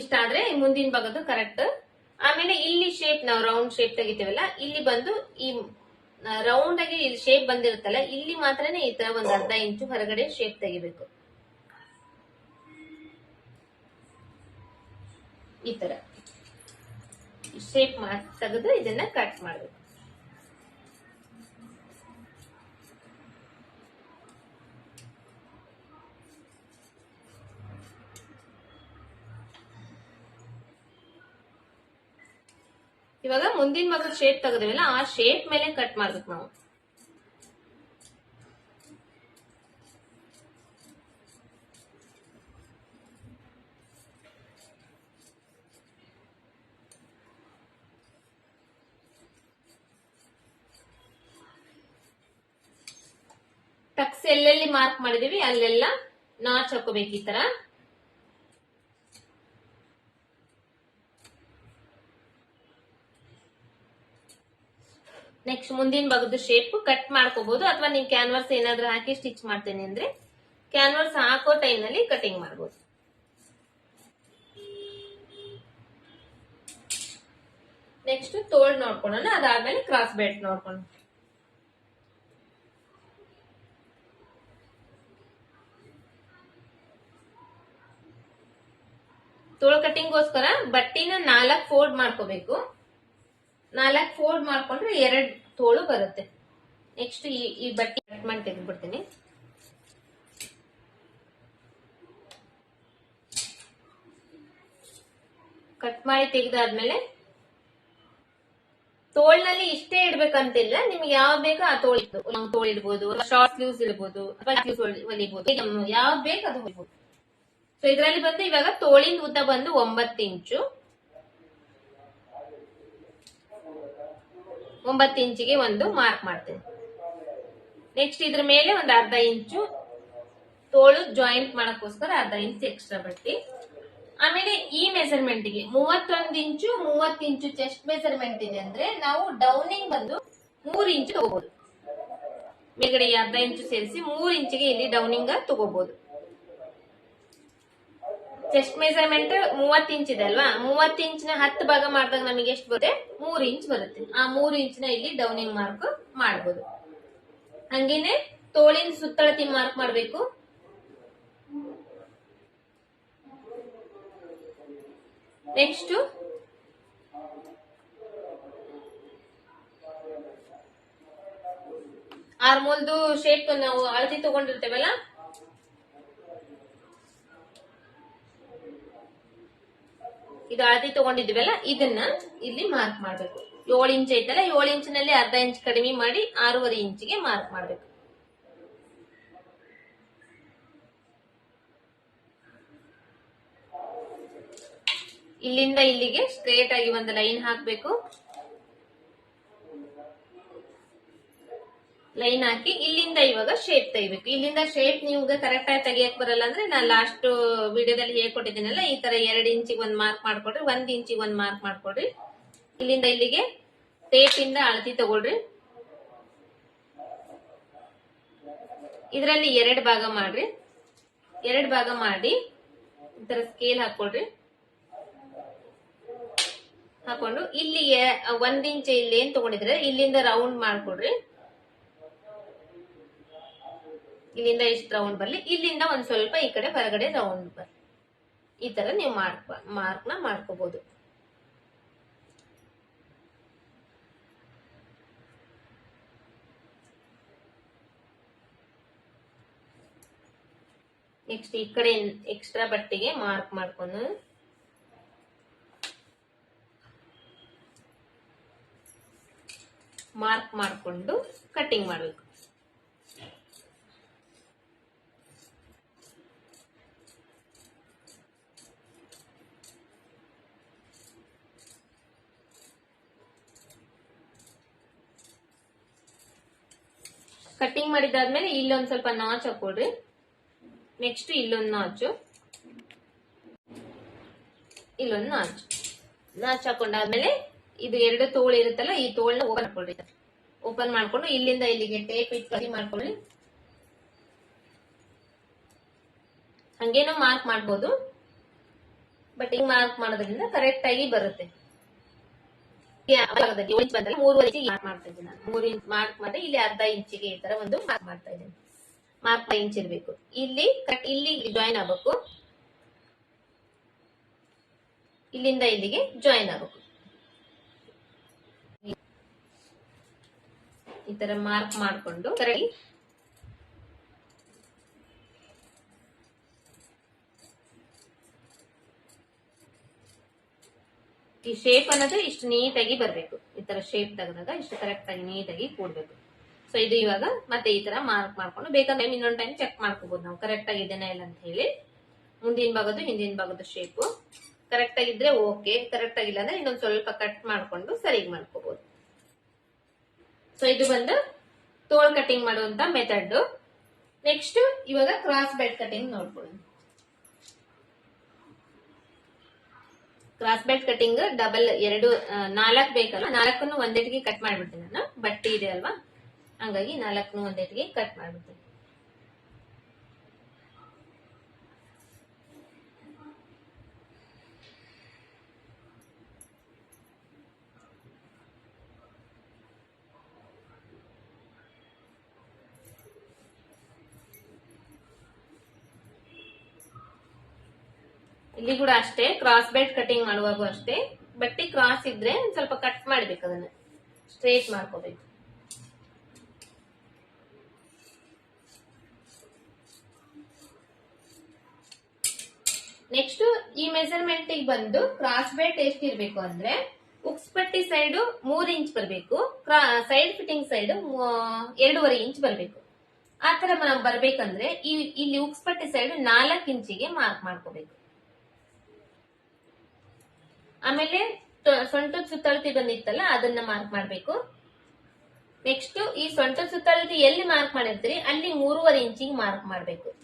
ಇಷ್ಟಾದ್ರೆ ಮುಂದಿನ ಭಾಗದ್ದು ಕರೆಕ್ಟ್ ಆಮೇಲೆ ಇಲ್ಲಿ ಶೇಪ್ ನಾವು ರೌಂಡ್ ಶೇಪ್ ತೆಗಿತೇವಲ್ಲ, ಇಲ್ಲಿ ಬಂದು ಈ ರೌಂಡ್ ಆಗಿ ಶೇಪ್ ಬಂದಿರುತ್ತಲ್ಲ, ಇಲ್ಲಿ ಮಾತ್ರನೇ ಈ ತರ ಒಂದ್ ಅರ್ಧ ಇಂಚು ಹೊರಗಡೆ ಶೇಪ್ ತೆಗಿಬೇಕು. ಈ ತರ. ಶೇಪ್ ತೆಗೆದು ಇದನ್ನ ಕಟ್ ಮಾಡ್ಬೇಕು. ಇವಾಗ ಮುಂದಿನ ಮಗದ ಶೇಪ್ ತೆಗೆದಿವಲ್ಲ, ಆ ಶೇಪ್ ಮೇಲೆ ಕಟ್ ಮಾಡ್ಬೇಕು ನಾವು. ಟಕ್ಸ್ ಎಲ್ಲೆಲ್ಲಿ ಮಾರ್ಕ್ ಮಾಡಿದೀವಿ, ಅಲ್ಲೆಲ್ಲ ನಾಚ್ ಹಾಕೋಬೇಕು ಈ ತರ. ನೆಕ್ಸ್ಟ್ ಮುಂದಿನ ಭಾಗದ ಶೇಪ್ ಕಟ್ ಮಾಡ್ಕೋಬಹುದು ಅಥವಾ ನೀವು ಕ್ಯಾನ್ವರ್ಸ್ ಏನಾದ್ರೂ ಹಾಕಿ ಸ್ಟಿಚ್ ಮಾಡ್ತೇನೆ ಅಂದ್ರೆ ಕ್ಯಾನ್ವರ್ಸ್ ಹಾಕೋ ಟೈಮ್ನಲ್ಲಿ ಕಟಿಂಗ್ ಮಾಡ್ಬೋದು. ನೆಕ್ಸ್ಟ್ ತೋಳ್ ನೋಡ್ಕೊಳ್ಳೋಣ ಅದಾದ್ಮೇಲೆ ಕ್ರಾಸ್ ಬೆಲ್ಟ್ ನೋಡ್ಕೊಂಡು ತೋಳ್ ಕಟಿಂಗ್ಗೋಸ್ಕರ ಬಟ್ಟಿನ ನಾಲ್ಕು ಫೋಲ್ಡ್ ಮಾಡ್ಕೋಬೇಕು. ನಾಲ್ಕ್ ಫೋಲ್ಡ್ ಮಾಡ್ಕೊಂಡ್ರೆ ಎರಡ್ ತೋಳು ಬರುತ್ತೆ. ನೆಕ್ಸ್ಟ್ ಈ ಈ ಬಟ್ಟೆ ಕಟ್ ಮಾಡಿ ತೆಗೆದ್ಬಿಡ್ತೀನಿ. ಕಟ್ ಮಾಡಿ ತೆಗೆದಾದ್ಮೇಲೆ ತೋಳ್ನಲ್ಲಿ ಇಷ್ಟೇ ಇಡ್ಬೇಕಂತಿಲ್ಲ, ನಿಮ್ಗೆ ಯಾವ್ ಬೇಕೋ ಆ ತೋಳ್ ಲಾಂಗ್ ತೋಳ್ ಇಡ್ಬೋದು ಶಾರ್ಟ್ ಸ್ಲೀವ್ಸ್ ಇಡ್ಬೋದು ಯಾವ್ದು ಬೇಕು ಅದು ಹೊಲಿಬಹುದು ಸೊ ಇದರಲ್ಲಿ ಬಂದು ಇವಾಗ ತೋಳಿನ ಉದ್ದ ಬಂದು ಒಂಬತ್ತು ಇಂಚು. ಒಂಬತ್ತು ಇಂಚಿಗೆ ಒಂದು ಮಾರ್ಕ್ ಮಾಡ್ತೇನೆ. ನೆಕ್ಸ್ಟ್ ಇದ್ರ ಮೇಲೆ ಒಂದು ಅರ್ಧ ಇಂಚು ತೋಳು ಜಾಯಿಂಟ್ ಮಾಡಕ್ಕೋಸ್ಕರ ಅರ್ಧ ಇಂಚು ಎಕ್ಸ್ಟ್ರಾ ಬಟ್ಟಿ. ಆಮೇಲೆ ಈ ಮೆಸರ್ಮೆಂಟ್ಗೆ ಮೂವತ್ತೊಂದು ಇಂಚು ಮೂವತ್ತು ಇಂಚು ಚೆಸ್ಟ್ ಮೆಸರ್ಮೆಂಟ್ ಇದೆ ಅಂದ್ರೆ ನಾವು ಡೌನಿಂಗ್ ಬಂದು ಮೂರು ಇಂಚು ತಗೋಬಹುದು ಮೇಲ್ಗಡೆ ಅರ್ಧ ಇಂಚು ಸೇರಿಸಿ ಮೂರು ಇಂಚಿಗೆ ಇಲ್ಲಿ ಡೌನಿಂಗ್ ತಗೋಬಹುದು ಚೆಸ್ಟ್ ಮೆಸರ್ಮೆಂಟ್ ಮೂವತ್ತು ಇಂಚ್ ಇದೆ ಅಲ್ವಾ ಮೂವತ್ತು ಇಂಚಿನ ಹತ್ತು ಭಾಗ ಮಾಡಿದಾಗ ನಮಗೆ ಎಷ್ಟು ಬರುತ್ತೆ? ಮೂರು ಇಂಚ್ ಬರುತ್ತೆ. ಆ ಮೂರು ಇಂಚಿನ ಇಲ್ಲಿ ಡೌನಿಂಗ್ ಮಾರ್ಕ್ ಮಾಡಬಹುದು ಹಂಗೇನೆ ತೋಳಿನ ಸುತ್ತಳತಿ ಮಾರ್ಕ್ ಮಾಡಬೇಕು. ನೆಕ್ಸ್ಟ್ ಆರ್ಮೋಲ್ದು ಶೇಪ್ ನಾವು ಅಳತಿ ತಗೊಂಡಿರ್ತೇವಲ್ಲ? ಇದು ಅಳತಿ ತಗೊಂಡಿದ್ವಲ್ಲ, ಇದನ್ನ ಇಲ್ಲಿ ಮಾರ್ಕ್ ಮಾಡ್ಬೇಕು. ಏಳು ಇಂಚ್ ಐತಲ್ಲ, ಏಳು ಇಂಚಿನಲ್ಲಿ ಅರ್ಧ ಇಂಚ್ ಕಡಿಮೆ ಮಾಡಿ ಆರೂವರೆ ಇಂಚಿಗೆ ಮಾರ್ಕ್ ಮಾಡ್ಬೇಕು. ಇಲ್ಲಿಂದ ಇಲ್ಲಿಗೆ ಸ್ಟ್ರೇಟ್ ಆಗಿ ಒಂದು ಲೈನ್ ಹಾಕ್ಬೇಕು. ಲೈನ್ ಹಾಕಿ, ಇಲ್ಲಿಂದ ಇವಾಗ ಶೇಪ್ ತೆಗಿಬೇಕು. ಇಲ್ಲಿಂದ ಶೇಪ್ ನೀವು ಕರೆಕ್ಟ್ ಆಗಿ ತೆಗಿಯಕ್ ಬರಲ್ಲ ಅಂದ್ರೆ ನಾನು ಲಾಸ್ಟ್ ವಿಡಿಯೋದಲ್ಲಿ ಹೇಳ್ಕೊಟ್ಟಿದ್ದೀನಲ್ಲ ಈ ತರ ಎರಡು ಇಂಚಿಗೆ ಒಂದ್ ಮಾರ್ಕ್ ಮಾಡ್ಕೊಡ್ರಿ, ಒಂದ್ ಇಂಚಿಗೆ ಒಂದ್ ಮಾರ್ಕ್ ಮಾಡ್ಕೊಡ್ರಿ. ಇಲ್ಲಿಂದ ಇಲ್ಲಿಗೆ ಟೇಪ್ ಇಂದ ಅಳತಿ ತಗೊಳ್ರಿ. ಇದರಲ್ಲಿ ಎರಡು ಭಾಗ ಮಾಡ್ರಿ. ಎರಡು ಭಾಗ ಮಾಡಿ, ಈ ತರ ಸ್ಕೇಲ್ ಹಾಕೊಳ್ರಿ. ಹಾಕೊಂಡು ಇಲ್ಲಿ ಒಂದ್ ಇಂಚ್ ಇಲ್ಲಿ ಏನ್ ತಗೊಂಡಿದ್ರೆ ಇಲ್ಲಿಂದ ರೌಂಡ್ ಮಾಡ್ಕೊಡ್ರಿ. ಇಲ್ಲಿಂದ ಇಷ್ಟು ರೌಂಡ್ ಬರಲಿ, ಇಲ್ಲಿಂದ ಒಂದ್ ಸ್ವಲ್ಪ ಈ ಕಡೆ ಹೊರಗಡೆ ರೌಂಡ್ ಬರಲಿ. ಈ ತರ ನೀವು ಮಾರ್ಕ್ ಮಾರ್ಕ್ನ ಮಾಡ್ಕೋಬಹುದು ನೆಕ್ಸ್ಟ್ ಈ ಕಡೆ ಎಕ್ಸ್ಟ್ರಾ ಬಟ್ಟೆಗೆ ಮಾರ್ಕ್ ಮಾಡ್ಕೊಂಡು. ಮಾರ್ಕ್ ಮಾಡಿಕೊಂಡು ಕಟ್ಟಿಂಗ್ ಮಾಡ್ಬೇಕು. ಕಟ್ಟಿಂಗ್ ಮಾಡಿದಾದ್ಮೇಲೆ ಇಲ್ಲೊಂದ್ ಸ್ವಲ್ಪ ನಾಚ್ ಹಾಕೊಳ್ರಿ ನೆಕ್ಸ್ಟ್ ಇಲ್ಲೊಂದ್ ನಾಚು ಇಲ್ಲೊಂದ್ ನಾಚ್ ನಾಚ್ ಹಾಕೊಂಡಾದ್ಮೇಲೆ ಇದು ಎರಡು ತೋಳು ಇರುತ್ತಲ್ಲ, ಈ ತೋಳ್ನ ಓಪನ್ ಮಾಡ್ಕೊಳ್ರಿ. ಓಪನ್ ಮಾಡ್ಕೊಂಡು ಇಲ್ಲಿಂದ ಇಲ್ಲಿಗೆ ಟೇಪ್ ಇಟ್ಟು ಕಡಿ ಮಾಡ್ಕೊಳ್ಳಿ. ಹಂಗೇನೋ ಮಾರ್ಕ್ ಮಾಡ್ಬೋದು. ಬಟ್ ಹಿಂಗ್ ಮಾರ್ಕ್ ಮಾಡೋದ್ರಿಂದ ಕರೆಕ್ಟ್ ಆಗಿ ಬರುತ್ತೆ. ಏಳು ಇಂಚ್ ಬಂದ್ರೆ ಮೂರುವರೆ ಇಂಚಿಗೆ ಮಾರ್ಕ್ ಮಾಡ್ತಾ ಇದ್ದೀನಿ ನಾನು. ಮೂರು ಇಂಚ್ ಮಾರ್ಕ್ ಮಾಡಿದ್ರೆ ಇಲ್ಲಿ ಅರ್ಧ ಇಂಚಿಗೆ ಈ ತರ ಒಂದು ಮಾರ್ಕ್ ಮಾಡ್ತಾ ಇದ್ದೀನಿ. ಮಾರ್ಕ್ ಇಂಚ್ ಇರ್ಬೇಕು. ಇಲ್ಲಿ ಕಟ್ ಇಲ್ಲಿ ಜಾಯಿನ್ ಆಗ್ಬೇಕು. ಇಲ್ಲಿಂದ ಇಲ್ಲಿಗೆ ಜಾಯಿನ್ ಆಗ್ಬೇಕು. ಈ ತರ ಮಾರ್ಕ್ ಮಾಡ್ಕೊಂಡು ಕರೆಕ್ಟ್ ಈ ಶೇಪ್ ಅನ್ನೋದು ಇಷ್ಟು ನೀಟಾಗಿ ಬರಬೇಕು. ಈ ತರ ಶೇಪ್ ತೆಗೆದಾಗ ಇಷ್ಟು ಕರೆಕ್ಟ್ ಆಗಿ ನೀಟಾಗಿ ಕೂಡ್ಬೇಕು. ಸೊ ಇದು ಇವಾಗ ಮತ್ತೆ ಈ ತರ ಮಾರ್ಕ್ ಮಾಡ್ಕೊಂಡು ಬೇಕಾದ್ರೆ ಇನ್ನೊಂದು ಟೈಮ್ ಚೆಕ್ ಮಾಡ್ಕೋಬಹುದು ನಾವು. ಕರೆಕ್ಟ್ ಆಗಿ ಇಲ್ಲ ಅಂತ ಹೇಳಿ. ಮುಂದಿನ ಭಾಗದ್ದು, ಹಿಂದಿನ ಭಾಗದ ಶೇಪ್ ಕರೆಕ್ಟ್ ಆಗಿದ್ರೆ ಓಕೆ ಕರೆಕ್ಟ್ ಆಗಿಲ್ಲ ಅಂದ್ರೆ ಇನ್ನೊಂದು ಸ್ವಲ್ಪ ಕಟ್ ಮಾಡ್ಕೊಂಡು ಸರಿ ಮಾಡ್ಕೋಬಹುದು ಸೊ ಇದು ಬಂದು ತೋಳ್ ಕಟಿಂಗ್ ಮಾಡುವಂತ ಮೆಥಡ್ ನೆಕ್ಸ್ಟ್ ಇವಾಗ ಕ್ರಾಸ್ ಬೆಲ್ಟ್ ಕಟಿಂಗ್ ನೋಡ್ಕೊಳ್ಳಿ ಕ್ರಾಸ್ ಬೆಲ್ಟ್ ಕಟಿಂಗ್ ಡಬಲ್ ಎರಡು ನಾಲ್ಕು ಬೇಕಲ್ಲ ನಾಲ್ಕನ್ನು ಒಂದೇಟಿಗೆ ಕಟ್ ಮಾಡ್ಬಿಡ್ತೀನಿ ನಾನು. ಬಟ್ಟೆ ಇದೆ ಅಲ್ವಾ? ಹಂಗಾಗಿ ನಾಲ್ಕನ್ನು ಒಂದೇಟಿಗೆ ಕಟ್ ಮಾಡ್ಬಿಡ್ತೀನಿ. ಇಲ್ಲಿ ಕೂಡ ಅಷ್ಟೇ ಕ್ರಾಸ್ ಬೆಲ್ಟ್ ಕಟಿಂಗ್ ಮಾಡುವಾಗೂ ಅಷ್ಟೇ. ಬಟ್ಟೆ ಕ್ರಾಸ್ ಇದ್ರೆ ಸ್ವಲ್ಪ ಕಟ್ ಮಾಡ್ಬೇಕು ಅದನ್ನ. ಸ್ಟ್ರೇಟ್ ಮಾಡ್ಕೋಬೇಕು. ನೆಕ್ಸ್ಟ್ ಈ ಮೆಸರ್ಮೆಂಟ್ ಬಂದು ಕ್ರಾಸ್ ಬೆಲ್ಟ್ ಎಷ್ಟಿರ್ಬೇಕು ಅಂದ್ರೆ, ಉಕ್ಸ್ ಪಟ್ಟಿ ಸೈಡ್ ಮೂರ್ ಇಂಚ್ ಬರಬೇಕು. ಸೈಡ್ ಫಿಟ್ಟಿಂಗ್ ಸೈಡ್ ಎರಡೂವರೆ ಇಂಚ್ ಬರಬೇಕು. ಆತರ ತರ ನಾವು ಬರ್ಬೇಕಂದ್ರೆ ಇಲ್ಲಿ ಉಕ್ಸ್ ಪಟ್ಟಿ ಸೈಡ್ ನಾಲ್ಕು ಇಂಚಿಗೆ ಮಾರ್ಕ್ ಮಾಡ್ಕೋಬೇಕು. ಆಮೇಲೆ ಸೊಂಟದ ಸುತ್ತಳತಿ ಬಂದಿತ್ತಲ್ಲ, ಅದನ್ನ ಮಾರ್ಕ್ ಮಾಡಬೇಕು. ನೆಕ್ಸ್ಟ್ ಈ ಸೊಂಟದ ಸುತ್ತಳತಿ ಎಲ್ಲಿ ಮಾರ್ಕ್ ಮಾಡಿರ್ತೀರಿ, ಅಲ್ಲಿ ಮೂರುವರೆ ಇಂಚಿಗೆ ಮಾರ್ಕ್ ಮಾಡಬೇಕು.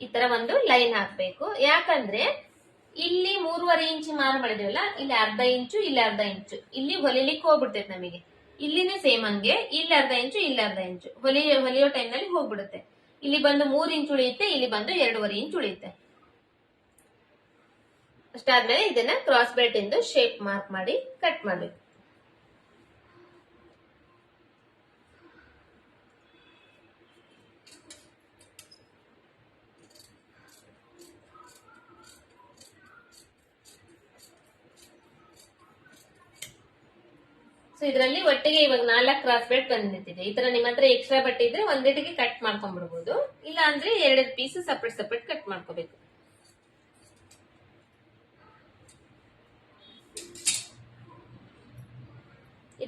ಈ ತರ ಒಂದು ಲೈನ್ ಹಾಕ್ಬೇಕು. ಯಾಕಂದ್ರೆ, ಇಲ್ಲಿ ಮೂರುವರೆ ಇಂಚ್ ಮಾರ್ಕ್ ಮಾಡಿದೀವಲ್ಲ, ಇಲ್ಲಿ ಅರ್ಧ ಇಂಚು, ಇಲ್ಲಿ ಅರ್ಧ ಇಂಚು. ಇಲ್ಲಿ ಹೊಲಿಲಿಕ್ಕೆ ಹೋಗ್ಬಿಡ್ತೈತೆ ನಮಗೆ. ಇಲ್ಲಿನೇ ಸೇಮ್ ಹಂಗೆ, ಇಲ್ಲಿ ಅರ್ಧ ಇಂಚು, ಇಲ್ಲಿ ಅರ್ಧ ಇಂಚು. ಹೊಲಿ, ಹೊಲಿಯೋ ಟೈಮ್ನಲ್ಲಿ ಹೋಗ್ಬಿಡುತ್ತೆ. ಇಲ್ಲಿ ಬಂದು ಮೂರ್ ಇಂಚ್ ಉಳಿಯುತ್ತೆ, ಇಲ್ಲಿ ಬಂದು ಎರಡೂವರೆ ಇಂಚ್ ಉಳಿಯುತ್ತೆ. ಅಷ್ಟಾದ್ಮೇಲೆ ಇದನ್ನ ಕ್ರಾಸ್ ಬೆಲ್ಟ್ ಇಂದ ಶೇಪ್ ಮಾರ್ಕ್ ಮಾಡಿ ಕಟ್ ಮಾಡ್ಬೇಕು. ಸೊ ಇದರಲ್ಲಿ ಒಟ್ಟಿಗೆ ಇವಾಗ ನಾಲ್ಕು ಕ್ರಾಸ್ ಬೆಲ್ಟ್ ಬಂದಿದೆ ಈ ತರ ನಿಮ್ಮ ಹತ್ರ ಎಕ್ಸ್ಟ್ರಾ ಬಟ್ಟೆ ಇದ್ರೆ ಒಂದಿಟ್ಟಿಗೆ ಕಟ್ ಮಾಡ್ಕೊಂಡ್ಬಿಡ್ಬೋದು. ಇಲ್ಲ ಅಂದ್ರೆ ಎರಡೆರಡು ಪೀಸ್ ಸಪ್ರೇಟ್ ಸಪ್ರೇಟ್ ಕಟ್ ಮಾಡ್ಕೋಬೇಕು.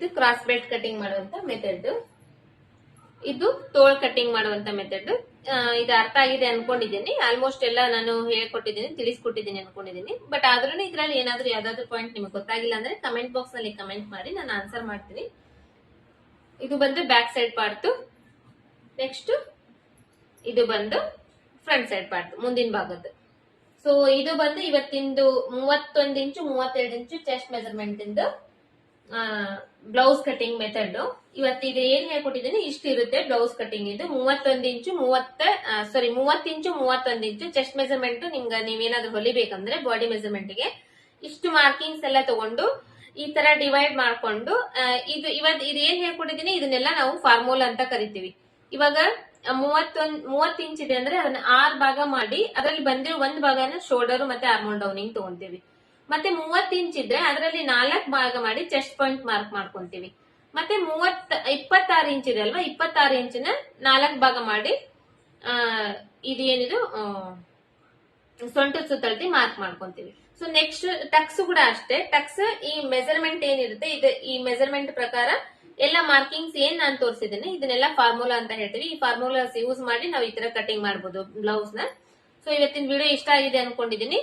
ಇದು ಕ್ರಾಸ್ ಬೆಲ್ಟ್ ಕಟಿಂಗ್ ಮಾಡುವಂತ ಮೆಥಡ್ ಇದು ತೋಳ್ ಕಟಿಂಗ್ ಮಾಡುವಂತ ಮೆಥಡ್ ಇದು ಅರ್ಥ ಆಗಿದೆ ಅನ್ಕೊಂಡಿದ್ದೀನಿ. ಆಲ್ಮೋಸ್ಟ್ ಎಲ್ಲ ನಾನು ಹೇಳ್ಕೊಟ್ಟಿದ್ದೀನಿ, ತಿಳಿಸ್ಕೊಟ್ಟಿದ್ದೀನಿ ಅನ್ಕೊಂಡಿದ್ದೀನಿ. ಬಟ್ ಆದ್ರೂ ಇದ್ರಲ್ಲಿ ಏನಾದ್ರೂ ಯಾವ್ದಾದ್ರು ಪಾಯಿಂಟ್ ನಿಮಗೆ ಗೊತ್ತಾಗಿಲ್ಲ ಅಂದ್ರೆ ಕಮೆಂಟ್ ಬಾಕ್ಸ್ನಲ್ಲಿ ಕಮೆಂಟ್ ಮಾಡಿ, ನಾನು ಆನ್ಸರ್ ಮಾಡ್ತೀನಿ. ಇದು ಬಂದು ಬ್ಯಾಕ್ ಸೈಡ್ ಪಾರ್ಟ್ ನೆಕ್ಸ್ಟ್ ಇದು ಬಂದು ಫ್ರಂಟ್ ಸೈಡ್ ಪಾರ್ಟ್ ಮುಂದಿನ ಭಾಗದ್ದು. ಸೊ ಇದು ಬಂದು ಇವತ್ತಿಂದು ಮೂವತ್ತೊಂದು ಇಂಚು ಮೂವತ್ತೆರಡು ಇಂಚು ಚೆಸ್ಟ್ ಮೆಜರ್ಮೆಂಟ್ ಇಂದು ಬ್ಲೌಸ್ ಕಟಿಂಗ್ ಮೆಥಡ್ ಇವತ್ತು ಇದು ಏನ್ ಹೇಳ್ಕೊಟ್ಟಿದ್ದೀನಿ? ಇಷ್ಟು ಇರುತ್ತೆ ಬ್ಲೌಸ್ ಕಟಿಂಗ್ ಇದು. ಮೂವತ್ತೊಂದು ಇಂಚು ಮೂವತ್ತ ಸಾರಿ ಮೂವತ್ತು ಇಂಚು ಮೂವತ್ತೊಂದು ಇಂಚು ಚೆಸ್ಟ್ ಮೆಜರ್ಮೆಂಟ್ ನಿಮ್ಗೆ ನೀವೇನಾದ್ರು ಹೊಲಿಬೇಕಂದ್ರೆ ಬಾಡಿ ಮೆಜರ್ಮೆಂಟ್ಗೆ ಇಷ್ಟು ಮಾರ್ಕಿಂಗ್ಸ್ ಎಲ್ಲ ತಗೊಂಡು ಈ ತರ ಡಿವೈಡ್ ಮಾಡ್ಕೊಂಡು ಇದು ಇವತ್ ಇದು ಏನ್ ಹೇಳ್ಕೊಟ್ಟಿದ್ದೀನಿ? ಇದನ್ನೆಲ್ಲ ನಾವು ಫಾರ್ಮುಲಾ ಅಂತ ಕರಿತೀವಿ. ಇವಾಗ ಮೂವತ್ತೊಂದ್, ಮೂವತ್ತು ಇಂಚ್ ಇದೆ ಅಂದ್ರೆ ಅದನ್ನ ಆರ್ ಭಾಗ ಮಾಡಿ, ಅದರಲ್ಲಿ ಬಂದಿರೋ ಒಂದ್ ಭಾಗನ ಶೋಲ್ಡರ್ ಮತ್ತೆ ಆರ್ಮೋನ್ ಡೌನಿಂಗ್ ತಗೊಂತೀವಿ. ಮತ್ತೆ ಮೂವತ್ತು ಇಂಚ್ ಇದ್ರೆ ಅದರಲ್ಲಿ ನಾಲ್ಕು ಭಾಗ ಮಾಡಿ ಚೆಸ್ಟ್ ಪಾಯಿಂಟ್ ಮಾರ್ಕ್ ಮಾಡ್ಕೊಂತೀವಿ. ಮತ್ತೆ ಮೂವತ್ ಇಪ್ಪತ್ತಾರು ಇಂಚ್ ಇದೆ ಅಲ್ವಾ? ಇಪ್ಪತ್ತಾರು ಇಂಚಿನ ನಾಲ್ಕು ಭಾಗ ಮಾಡಿ ಆ ಇದು ಏನಿದು ಆ, ಸೊಂಟದ ಮಾರ್ಕ್ ಮಾಡ್ಕೊಂತೀವಿ. ಸೊ ನೆಕ್ಸ್ಟ್ ಟಕ್ಸ್ ಕೂಡ ಅಷ್ಟೇ. ಟಕ್ಸ್ ಈ ಮೆಜರ್ಮೆಂಟ್ ಏನಿರುತ್ತೆ? ಇದು ಈ ಮೆಜರ್ಮೆಂಟ್ ಪ್ರಕಾರ ಎಲ್ಲ ಮಾರ್ಕಿಂಗ್ಸ್ ಏನ್ ನಾನು ತೋರಿಸಿದ್ದೇನೆ ಇದನ್ನೆಲ್ಲ ಫಾರ್ಮುಲಾ ಅಂತ ಹೇಳ್ತೀವಿ. ಈ ಫಾರ್ಮುಲಾಸ್ ಯೂಸ್ ಮಾಡಿ ನಾವು ಈ ತರ ಕಟಿಂಗ್ ಮಾಡಬಹುದು ಬ್ಲೌಸ್ನ. ಸೊ ಇವತ್ತಿನ ವಿಡಿಯೋ ಇಷ್ಟ ಆಗಿದೆ ಅನ್ಕೊಂಡಿದೀನಿ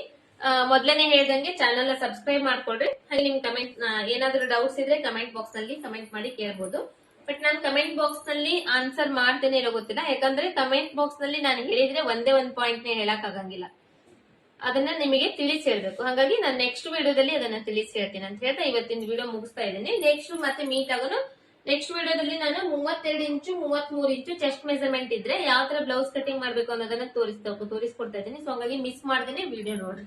ಮೊದಲನೇ ಹೇಳ್ದಂಗೆ ಚಾನಲ್ನ ಸಬ್ಸ್ಕ್ರೈಬ್ ಮಾಡ್ಕೊಳ್ರಿ. ಹಾಗೆ ನಿಮ್ ಕಮೆಂಟ್ ಏನಾದ್ರೂ ಡೌಟ್ಸ್ ಇದ್ರೆ ಕಮೆಂಟ್ ಬಾಕ್ಸ್ನಲ್ಲಿ ಕಮೆಂಟ್ ಮಾಡಿ ಕೇಳ್ಬೋದು. ಬಟ್ ನಾನು ಕಮೆಂಟ್ ಬಾಕ್ಸ್ನಲ್ಲಿ ಆನ್ಸರ್ ಮಾಡ್ತೇನೆ ಇರೋ ಗೊತ್ತಿಲ್ಲ. ಯಾಕಂದ್ರೆ ಕಮೆಂಟ್ ಬಾಕ್ಸ್ನಲ್ಲಿ ನಾನು ಹೇಳಿದ್ರೆ ಒಂದೇ ಒಂದ್ ಪಾಯಿಂಟ್ ನೇ ಹೇಳಕ್ ಆಗಂಗಿಲ್ಲ. ಅದನ್ನ ನಿಮಗೆ ತಿಳಿಸಿ ಹೇಳ್ಬೇಕು. ಹಾಗಾಗಿ ನಾನು ನೆಕ್ಸ್ಟ್ ವಿಡಿಯೋದಲ್ಲಿ ಅದನ್ನ ತಿಳಿಸಿ ಹೇಳ್ತೀನಿ ಅಂತ ಹೇಳ್ತಾ ಇವತ್ತಿನ ವಿಡಿಯೋ ಮುಗಿಸ್ತಾ ಇದ್ದೀನಿ. ನೆಕ್ಸ್ಟ್ ಮತ್ತೆ ಮೀಟ್ ಆಗೋನು. ನೆಕ್ಸ್ಟ್ ವಿಡಿಯೋದಲ್ಲಿ ನಾನು ಮೂವತ್ತೆರಡು ಇಂಚು ಮೂವತ್ತ್ ಮೂರು ಇಂಚು ಚೆಸ್ಟ್ ಮೆಜರ್ಮೆಂಟ್ ಇದ್ರೆ ಯಾವ ತರ ಬ್ಲೌಸ್ ಕಟಿಂಗ್ ಮಾಡ್ಬೇಕು ಅನ್ನೋದನ್ನ ತೋರಿಸ್ತಾ, ತೋರಿಸ್ಕೊಡ್ತಾ ಇದ್ದೀನಿ. ಸೊ ಹಾಗಾಗಿ ಮಿಸ್ ಮಾಡ್ದೇನೆ ವಿಡಿಯೋ ನೋಡ್ರಿ.